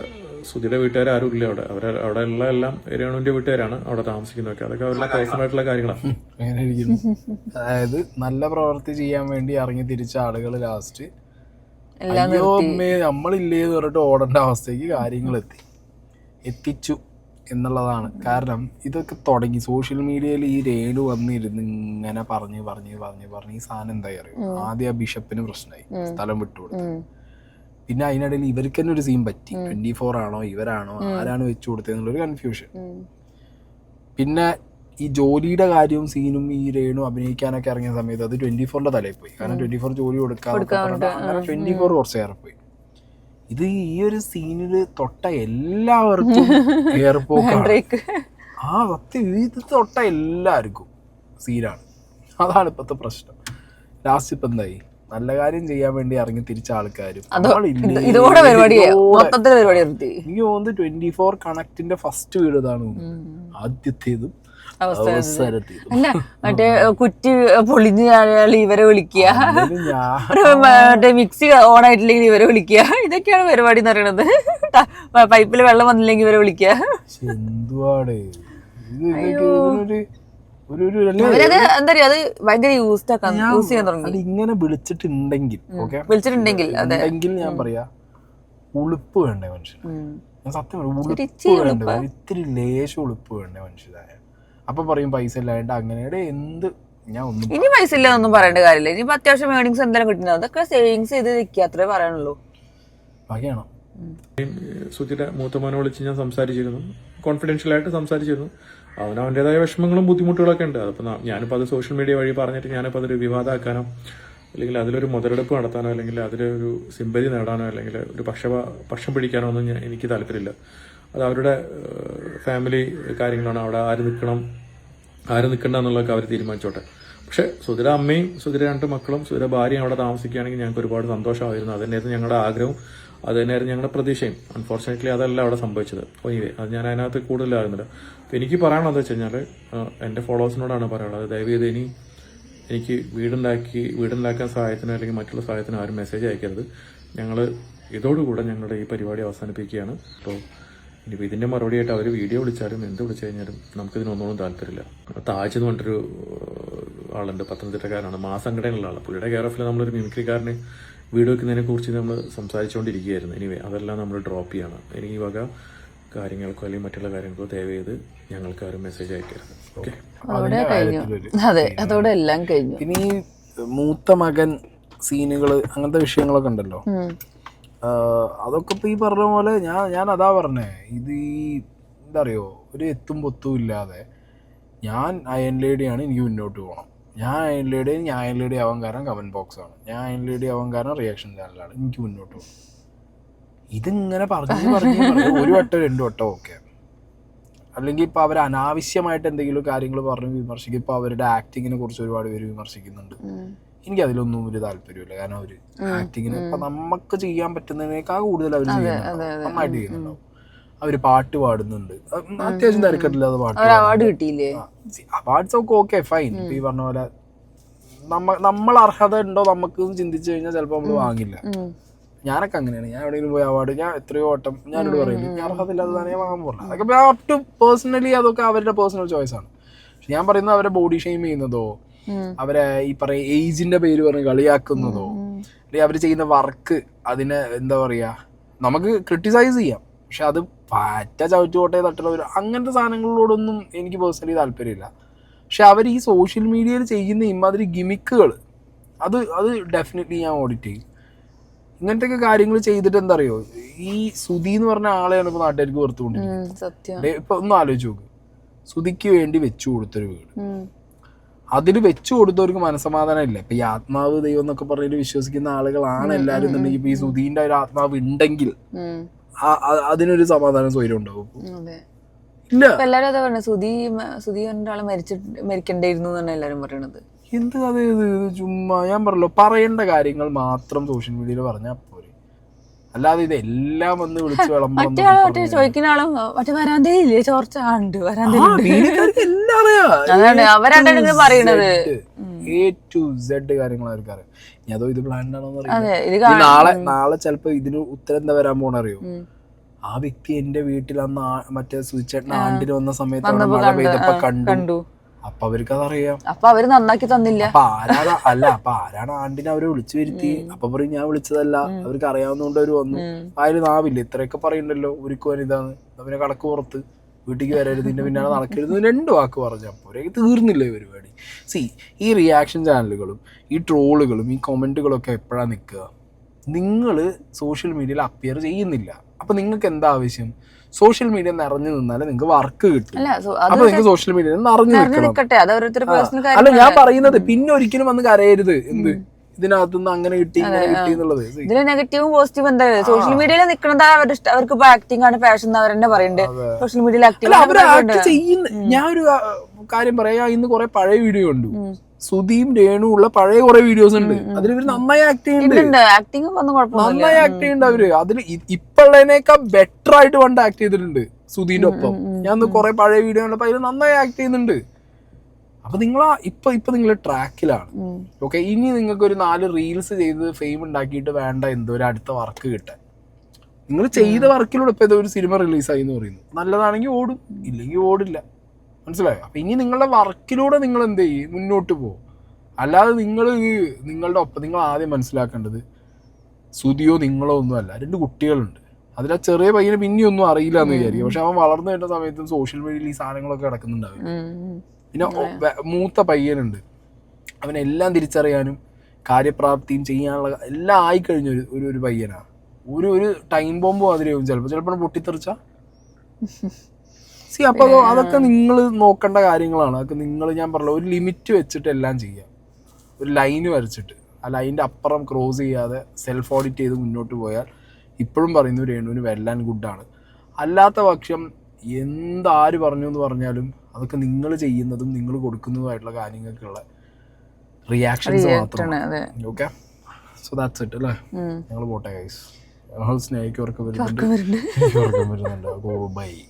സുധിയുടെ വീട്ടുകാർ ആരും ഇല്ല അവിടെ. അവർ അവിടെ ഉള്ള എല്ലാം രേണുവിന്റെ വീട്ടുകാരാണ് അവിടെ താമസിക്കുന്നതൊക്കെ. അതൊക്കെ അവരുടെ പേഴ്സണൽ ആയിട്ടുള്ള കാര്യങ്ങളാണ്. അങ്ങനെ ഇരിക്കുന്നു അതായത് നല്ല പ്രവൃത്തി ചെയ്യാൻ വേണ്ടി ഇറങ്ങി തിരിച്ച ആളുകൾ ലാസ്റ്റ് അയ്യോ അമ്മേ നമ്മളില്ലേ എന്ന് പറഞ്ഞിട്ട് ഓടേണ്ട അവസ്ഥയ്ക്ക് കാര്യങ്ങൾ എത്തി. എത്തിച്ചു എന്നുള്ളതാണ്. കാരണം ഇതൊക്കെ തുടങ്ങി. സോഷ്യൽ മീഡിയയിൽ ഈ രേണു വന്നിരുന്ന് ഇങ്ങനെ പറഞ്ഞ് പറഞ്ഞ് പറഞ്ഞ് പറഞ്ഞ് ഈ സാധനം എന്തായി അറിയും? ആദ്യം ആ ബിഷപ്പിന് പ്രശ്നമായി. സ്ഥലം വിട്ടുകൊടുത്തു. പിന്നെ അതിനിടയിൽ ഇവർക്ക് തന്നെ ഒരു സീൻ പറ്റി. ട്വന്റി ഫോർ ആണോ ഇവരാണോ ആരാണ് വെച്ചു കൊടുത്തതെന്നുള്ളൊരു കൺഫ്യൂഷൻ പിന്നെ ഈ ജോലിയുടെ കാര്യവും സീനും ഈ രേണു അഭിനയിക്കാനൊക്കെ ഇറങ്ങിയ സമയത്ത് അത് ട്വന്റി ഫോറിന്റെ തലയിൽ പോയി. കാരണം ട്വന്റി ഫോർ ജോലി കൊടുക്കാതെ അങ്ങനെ ട്വന്റി ഫോർ കുറച്ചേറെ പോയി ഇത് ഈ ഒരു സീനിൽ തൊട്ട എല്ലാവർക്കും ആ സത്യം ഇത് തൊട്ട എല്ലാവർക്കും സീനാണ് അതാണ് ഇപ്പത്തെ പ്രശ്നം. ലാസ്റ്റ് ഇപ്പം എന്തായി? നല്ല കാര്യം ചെയ്യാൻ വേണ്ടി ഇറങ്ങി തിരിച്ച ആൾക്കാരും. ഇതോടെ. മൊത്തത്തിൽ പരിപാടി എനിക്ക് തോന്നുന്നു ട്വന്റി ഫോർ കണക്റ്റിന്റെ ഫസ്റ്റ് വീട് ഇതാണ്. ആദ്യത്തേതും അല്ല മറ്റേ കുറ്റി പൊളിഞ്ഞ് ഇവരെ വിളിക്കുക. മറ്റേ മിക്സി ഓൺ ആയിട്ടില്ലെങ്കിൽ ഇവരെ വിളിക്കുക. ഇതൊക്കെയാണ് പരിപാടി എന്ന് പറയുന്നത്. പൈപ്പിൽ വെള്ളം വന്നില്ലെങ്കിൽ ഇവരെ വിളിക്കുക. എന്തുവാടെ? ഒരു ഒരു അവരത് എന്താ പറയാ അത് ഭയങ്കര യൂസ്ഡ് ആക്കാൻ യൂസ് ചെയ്യാൻ തുടങ്ങി. അത് ഇങ്ങനെ വിളിച്ചിട്ടുണ്ടെങ്കിൽ ഓക്കെ വിളിച്ചിട്ടുണ്ടെങ്കിൽ അതെ. ഉണ്ടെങ്കിൽ ഞാൻ പറയാ ഉളുപ്പ് വേണ്ടേ മനുഷ്യൻ ഞാൻ സത്യം പറയും ഉളുപ്പ് വേണ്ടേ? ഇത്തിരി ലേശം ഉളുപ്പ് വേണ്ടേ മനുഷ്യരായ? അപ്പൊ പറയും പൈസ ഇല്ലാണ്ട് അങ്ങനെ എന്ത്? ഞാൻ ഒന്നും ഇനി പൈസ ഇല്ല ഒന്നും പറയേണ്ട കാര്യമില്ല. ഇനി അത്യാവശ്യം ഏണിങ്സ് എന്തായാലും കിട്ടുന്നത്? അതൊക്കെ സേവിങ്സ് ചെയ്ത് വെക്കുക അത്രേ പറയാനുള്ളൂ. ബാക്കിയാണോ സുധിയുടെ മോനെ വിളിച്ച് ഞാൻ സംസാരിച്ചിരുന്നു. കോൺഫിഡൻഷ്യൽ ആയിട്ട് സംസാരിച്ചിരുന്നു. അവന് അവന്റെതായ വിഷമങ്ങളും ബുദ്ധിമുട്ടുകളൊക്കെ ഉണ്ട്. അതിപ്പോൾ ഞാനിപ്പോൾ അത് സോഷ്യൽ മീഡിയ വഴി പറഞ്ഞിട്ട് ഞാനിപ്പോൾ അതൊരു വിവാദമാക്കാനോ അല്ലെങ്കിൽ അതിലൊരു മുതലെടുപ്പ് നടത്താനോ അല്ലെങ്കിൽ അതിലൊരു സിമ്പതി നേടാനോ അല്ലെങ്കിൽ ഒരു പക്ഷ പക്ഷം പിടിക്കാനോ ഒന്നും ഞാൻ എനിക്ക് താല്പര്യമില്ല. അത് അവരുടെ ഫാമിലി കാര്യങ്ങളാണ്. അവിടെ ആര് നിൽക്കണം ആര് നിൽക്കണ്ട എന്നുള്ളതൊക്കെ അവർ തീരുമാനിച്ചോട്ടെ. പക്ഷെ സുധിര അമ്മയും സുധിര രണ്ട് മക്കളും സുധിര ഭാര്യയും അവിടെ താമസിക്കുകയാണെങ്കിൽ ഞങ്ങൾക്ക് ഒരുപാട് സന്തോഷമായിരുന്നു. അതന്നെയായിരുന്നു തന്നെയായിരുന്നു ഞങ്ങളുടെ ആഗ്രഹവും. അത് തന്നെയായിരുന്നു ഞങ്ങളുടെ പ്രതീക്ഷയും. അൺഫോർച്ചുനേറ്റ്ലി അതല്ല അവിടെ സംഭവിച്ചത്. ഒനിവേ അത് ഞാൻ അതിനകത്ത് കൂടുതലാകുന്നില്ല അപ്പോൾ എനിക്ക് പറയാനുള്ളത് വെച്ച് കഴിഞ്ഞാൽ എന്റെ ഫോളോവേഴ്സിനോടാണ് പറയാനുള്ളത്. ദയവ് ചെയ്ത് ഇനി എനിക്ക് വീടുണ്ടാക്കി വീടുണ്ടാക്കാൻ സഹായത്തിനോ അല്ലെങ്കിൽ മറ്റുള്ള സഹായത്തിനോ ആരും മെസ്സേജ് അയക്കരുത്. ഞങ്ങൾ ഇതോടുകൂടെ ഞങ്ങളുടെ ഈ പരിപാടി അവസാനിപ്പിക്കുകയാണ്. അപ്പോൾ ഇനിയിപ്പോൾ ഇതിന്റെ മറുപടിയായിട്ട് അവർ വീഡിയോ വിളിച്ചാലും എന്ത് വിളിച്ചു കഴിഞ്ഞാലും നമുക്കിതിനൊന്നും താല്പര്യമില്ല. താജ് എന്ന് പറഞ്ഞിട്ടൊരു ആളുണ്ട് പത്തനംതിട്ടക്കാരനാണ്. മാസംഘടനയുള്ള ആൾ പുള്ളിയുടെ കെയർ ഓഫിൽ നമ്മളൊരു മിമിക്രിക്കാരന് വീഡിയോ വെക്കുന്നതിനെ കുറിച്ച് നമ്മൾ സംസാരിച്ചുകൊണ്ടിരിക്കുകയായിരുന്നു. എനിവേ അതെല്ലാം നമ്മൾ ഡ്രോപ്പ് ചെയ്യണം. ഇനി ഈ വക കാര്യങ്ങൾക്കോ അല്ലെങ്കിൽ മറ്റുള്ള കാര്യങ്ങൾക്കോ ദയവ് ചെയ്ത് ഞങ്ങൾക്ക് ആരും മെസ്സേജ് അയക്കരുത്. ഓക്കെ അതോടെ കഴിഞ്ഞു. അതെ അതോടെ എല്ലാം കഴിഞ്ഞു. ഇനി മൂത്ത മകൻ സീനുകൾ അങ്ങനത്തെ വിഷയങ്ങളൊക്കെ ഉണ്ടല്ലോ. അതൊക്കെ ഇപ്പൊ ഈ പറഞ്ഞ പോലെ ഞാൻ ഞാൻ അതാ പറഞ്ഞേ. ഇത് ഈ എന്താ അറിയോ? ഒരു എത്തും പൊത്തും ഇല്ലാതെ ഞാൻ അയൺ ലേഡിയാണ് എനിക്ക് മുന്നോട്ട് പോകണം. ഞാൻ ലേഡി ഞാൻ അയൺ ലേഡി ആവാൻ കാരണം കമന്റ് ബോക്സ് ആണ്. ഞാൻ അയൺ ലേഡി ആവാൻ കാരണം റിയാക്ഷൻ ചാനലാണ് എനിക്ക് മുന്നോട്ട് പോകും ഇതിങ്ങനെ പറഞ്ഞു പറഞ്ഞു പറഞ്ഞു ഒരു വട്ടം രണ്ടു വട്ടം ഓക്കെ അല്ലെങ്കിൽ ഇപ്പോൾ അവർ അനാവശ്യമായിട്ട് എന്തെങ്കിലും കാര്യങ്ങൾ പറഞ്ഞ് വിമർശിക്കും. ഇപ്പോൾ അവരുടെ ആക്ടിങ്ങിനെ കുറിച്ച് ഒരുപാട് പേര് വിമർശിക്കുന്നുണ്ട്. എനിക്ക് അതിലൊന്നും ഒരു താല്പര്യമില്ല കാരണം അവർ ആക്ടിങ്ങിന് ഇപ്പം നമുക്ക് ചെയ്യാൻ പറ്റുന്നതിനേക്കാൾ കൂടുതൽ അവർ ചെയ്യുന്നുണ്ടാവും. നന്നായിട്ട് ചെയ്യുന്നുണ്ടാവും. അവർ പാട്ട് പാടുന്നുണ്ട്. അത്യാവശ്യം തിരക്കട്ടില്ലാതെ പാട്ട് അവാർഡ് കിട്ടിയില്ലേ അവാർഡ്സ് ഒക്കെ ഓക്കെ ഫൈൻ ഈ പറഞ്ഞ പോലെ നമ്മ നമ്മൾ അർഹത ഉണ്ടോ നമുക്ക് ചിന്തിച്ചു കഴിഞ്ഞാൽ ചിലപ്പോൾ നമ്മൾ വാങ്ങില്ല. ഞാനൊക്കെ അങ്ങനെയാണ്. ഞാൻ എവിടെയെങ്കിലും പോയി അവാർഡ് ഞാൻ എത്രയോ ഓട്ടം ഞാനോട് പറയുന്നു ഞാൻ അർഹത ഇല്ലാതെ ഞാൻ വാങ്ങാൻ പോകില്ല അതൊക്കെ അപ് ടു പേഴ്സണലി അതൊക്കെ അവരുടെ പേഴ്സണൽ ചോയ്സ് ആണ്. ഞാൻ പറയുന്നത് അവരെ ബോഡി ഷെയിം ചെയ്യുന്നതോ അവരെ ഈ പറയ ഏജിന്റെ പേര് പറഞ്ഞ് കളിയാക്കുന്നതോ അല്ലെങ്കിൽ അവർ ചെയ്യുന്ന വർക്ക് അതിനെ എന്താ പറയാ നമുക്ക് ക്രിട്ടിസൈസ് ചെയ്യാം. പക്ഷെ അത് പാറ്റ ചവിറ്റുകോട്ടെ തട്ടുള്ള അങ്ങനത്തെ സാധനങ്ങളോടൊന്നും എനിക്ക് പേഴ്സണലി താല്പര്യമില്ല. പക്ഷെ അവർ ഈ സോഷ്യൽ മീഡിയയിൽ ചെയ്യുന്ന ഇമാതിരി ഗിമിക്കുകൾ അത് അത് ഡെഫിനറ്റ്ലി ഞാൻ ഓഡിറ്റ് ചെയ്യും. ഇങ്ങനത്തെ ഒക്കെ കാര്യങ്ങൾ ചെയ്തിട്ട് എന്താ അറിയോ ഈ സുധി എന്ന് പറഞ്ഞ ആളെയാണ് ഇപ്പൊ നാട്ടുകാർക്ക് വെറുത്തുകൊണ്ടിരിക്കുന്നത്. ഇപ്പൊ ഒന്ന് ആലോചിച്ച് നോക്ക്. സുധിക്ക് വേണ്ടി വെച്ചു കൊടുത്തൊരു വീട്. അതിൽ വെച്ചു കൊടുത്തവർക്ക് മനസമാധാനം ഇല്ല. ഇപ്പൊ ഈ ആത്മാവ് ദൈവം എന്നൊക്കെ പറഞ്ഞിട്ട് വിശ്വസിക്കുന്ന ആളുകളാണ് എല്ലാരും എന്നുണ്ടെങ്കിൽ ഇപ്പൊ ഈ സുധീന്റെ ഒരു ആത്മാവ് ഉണ്ടെങ്കിൽ അതിനൊരു സമാധാനം സ്വൈര്യം ഉണ്ടാവും. ഇല്ല. എല്ലാരും അതാ പറഞ്ഞത് സുധി സുധി ഒരാളെ മരിച്ചിട്ട് മരിക്കണ്ടായിരുന്നു എന്നാണ് എല്ലാരും പറയണത്. എന്ത് കഥ ഇത്? ചുമ്മാ ഞാൻ പറഞ്ഞല്ലോ പറയേണ്ട കാര്യങ്ങൾ മാത്രം സോഷ്യൽ മീഡിയയിൽ പറഞ്ഞാൽ പോരെ. അല്ലാതെ ഇതെല്ലാം എല്ലാം വന്ന് വിളിച്ച് വിളമ്പണം മറ്റേ ആൾ മറ്റേ ചോദിക്കുന്ന ആളും മറ്റേ വരാന്തയില്ലേ? ചോർച്ച ഉണ്ട് വരാന്തയിലുണ്ട് എല്ലാം അറിയാം അതാണ് അവരാണ് ഇങ്ങനെ പറയണത്. എ ടു സെഡ് കാര്യങ്ങൾ അവർക്ക് അറിയാം. ഇനി അതോ ഇത് പ്ലാൻഡ് ആണോ നാളെ നാളെ ചിലപ്പോ ഇതിന് ഉത്തരം എന്താ വരാൻ പോണറിയോ? ആ വ്യക്തി എന്റെ വീട്ടിൽ അന്ന് മറ്റേ സുചേട്ടൻ ആണ്ടിന് വന്ന സമയത്ത് അവിടെ മഴ പെയ്തപ്പോ കണ്ടു. അപ്പൊ അവർക്ക് അതറിയാം. അപ്പൊ അവർ നന്നാക്കി തന്നില്ല. അപ്പൊ ആരാണ് അല്ല അപ്പൊ ആരാണ് ആണ്ടിനെ അവരെ വിളിച്ചു വരുത്തി? അപ്പൊ പറയും ഞാൻ വിളിച്ചതല്ല. അവർക്ക് അറിയാവുന്നതുകൊണ്ട് അവർ വന്നു. ആയാലും നാവില്ല ഇത്രയൊക്കെ പറയണ്ടല്ലോ. ഒരുക്കുവാൻ ഇതാണ്. അവരെ കണക്ക് പുറത്ത്. വീട്ടിലേക്ക് വരരുത് ഇതിന്റെ പിന്നാലെ നടക്കരുത് രണ്ട് വാക്ക് പറഞ്ഞു അപ്പോൾ തീർന്നില്ല ഈ പരിപാടി. സി ഈ റിയാക്ഷൻ ചാനലുകളും ഈ ട്രോളുകളും ഈ കമന്റുകളൊക്കെ എപ്പോഴാണ് നിൽക്കുക? നിങ്ങൾ സോഷ്യൽ മീഡിയയിൽ അപ്പിയർ ചെയ്യുന്നില്ല. അപ്പം നിങ്ങൾക്ക് എന്താ ആവശ്യം? സോഷ്യൽ മീഡിയ നിറഞ്ഞു നിന്നാലേ നിങ്ങൾക്ക് വർക്ക് കിട്ടും. അപ്പൊ നിങ്ങൾക്ക് സോഷ്യൽ മീഡിയ നിറഞ്ഞു നിൽക്കണം. അല്ല ഞാൻ പറയുന്നത് പിന്നെ ഒരിക്കലും വന്ന് കരയരുത്. എന്ത്? ഇതിനകത്തുനിന്ന് അങ്ങനെ കിട്ടി ഇങ്ങനെ കിട്ടി എന്നുള്ളത്. See, നെഗറ്റീവും പോസിറ്റീവും എന്താ സോഷ്യൽ മീഡിയയിൽ നിൽക്കുന്നത് അവർക്ക് ആക്ടിങ് ആണ് പാഷൻ അവർ തന്നെ പറയുന്നുണ്ട് സോഷ്യൽ മീഡിയയിൽ ആക്ടിങ് ചെയ്യുന്ന ഞാൻ ഒരു കാര്യം പറയാ. ഇന്ന് കുറെ പഴയ വീഡിയോ ഉണ്ട് സുധീം രേണു ഉള്ള പഴയ കുറെ വീഡിയോസ് ഉണ്ട്. അതിൽ ഇവർ നന്നായി ആക്ട് ചെയ്യുന്നുണ്ട്. നന്നായി ആക്ട് ചെയ്യുന്നുണ്ട് അവർ. അതിൽ ഇപ്പോഴതിനേക്കാൾ ബെറ്റർ ആയിട്ട് പണ്ട് ആക്ട് ചെയ്തിട്ടുണ്ട് സുധീന്റെ ഒപ്പം ഞാൻ കുറെ പഴയ വീഡിയോ കണ്ടപ്പോ അതിൽ നന്നായി ആക്ട് ചെയ്യുന്നുണ്ട്. അപ്പൊ നിങ്ങൾ ഇപ്പൊ ഇപ്പൊ നിങ്ങൾ ട്രാക്കിലാണ്. ഓക്കെ ഇനി നിങ്ങൾക്ക് ഒരു നാല് റീൽസ് ചെയ്ത് ഫെയിം ഉണ്ടാക്കിയിട്ട് വേണ്ട എന്തോ ഒരു അടുത്ത വർക്ക് കിട്ടാൻ. നിങ്ങൾ ചെയ്ത വർക്കിലൂടെ ഇപ്പൊ ഏതോ ഒരു സിനിമ റിലീസായി എന്ന് പറയുന്നു. നല്ലതാണെങ്കിൽ ഓടും ഇല്ലെങ്കിൽ ഓടില്ല. മനസ്സിലായോ? അപ്പൊ ഇനി നിങ്ങളുടെ വർക്കിലൂടെ നിങ്ങൾ എന്ത് ചെയ്യും? മുന്നോട്ട് പോകും. അല്ലാതെ നിങ്ങൾ നിങ്ങളുടെ ഒപ്പം നിങ്ങൾ ആദ്യം മനസ്സിലാക്കേണ്ടത് സുതിയോ നിങ്ങളോ ഒന്നുമല്ല രണ്ട് കുട്ടികളുണ്ട്. അതിൽ ആ ചെറിയ പയ്യനെ പിന്നെയൊന്നും അറിയില്ല എന്ന് വിചാരിക്കും. പക്ഷെ അവൻ വളർന്നു വരുന്ന സമയത്തും സോഷ്യൽ മീഡിയയിൽ ഈ സാധനങ്ങളൊക്കെ കിടക്കുന്നുണ്ടാവും. പിന്നെ മൂത്ത പയ്യനുണ്ട്. അവനെല്ലാം തിരിച്ചറിയാനും കാര്യപ്രാപ്തിയും ചെയ്യാനുള്ള എല്ലാം ആയിക്കഴിഞ്ഞ ഒരു ഒരു ഒരു പയ്യനാണ് ഒരു ഒരു ടൈം ബോംബ് മാതിരിയാവും ചിലപ്പോൾ ചിലപ്പോൾ പൊട്ടിത്തെറിച്ച. സി അപ്പൊ അതൊക്കെ നിങ്ങൾ നോക്കേണ്ട കാര്യങ്ങളാണ്. അതൊക്കെ നിങ്ങൾ ഞാൻ പറഞ്ഞ ഒരു ലിമിറ്റ് വെച്ചിട്ട് എല്ലാം ചെയ്യാം. ഒരു ലൈൻ വരച്ചിട്ട്. ആ ലൈന്റെ അപ്പുറം ക്രോസ് ചെയ്യാതെ സെൽഫ് ഓഡിറ്റ് ചെയ്ത് മുന്നോട്ട് പോയാൽ ഇപ്പോഴും പറയുന്നു രേണുവിന് വെൽ ആൻഡ് ഗുഡാണ് അല്ലാത്ത പക്ഷം എന്താര് പറഞ്ഞു എന്ന് പറഞ്ഞാലും അതൊക്കെ നിങ്ങൾ ചെയ്യുന്നതും നിങ്ങൾ കൊടുക്കുന്നതുമായിട്ടുള്ള കാര്യങ്ങൾക്കുള്ള റിയാക്ഷൻസ് മാത്രമാണ്. ഓക്കെ സോ ദാറ്റ്സ് ഇറ്റ് അല്ലേ. ഞങ്ങൾ പോട്ടെ ഗൈസ് ഞങ്ങൾ സ്നേഹിക്കവർക്ക് വരുന്നുണ്ട്. വരുന്നുണ്ട്. ഉറക്കം വരുന്നുണ്ട്. ബൈ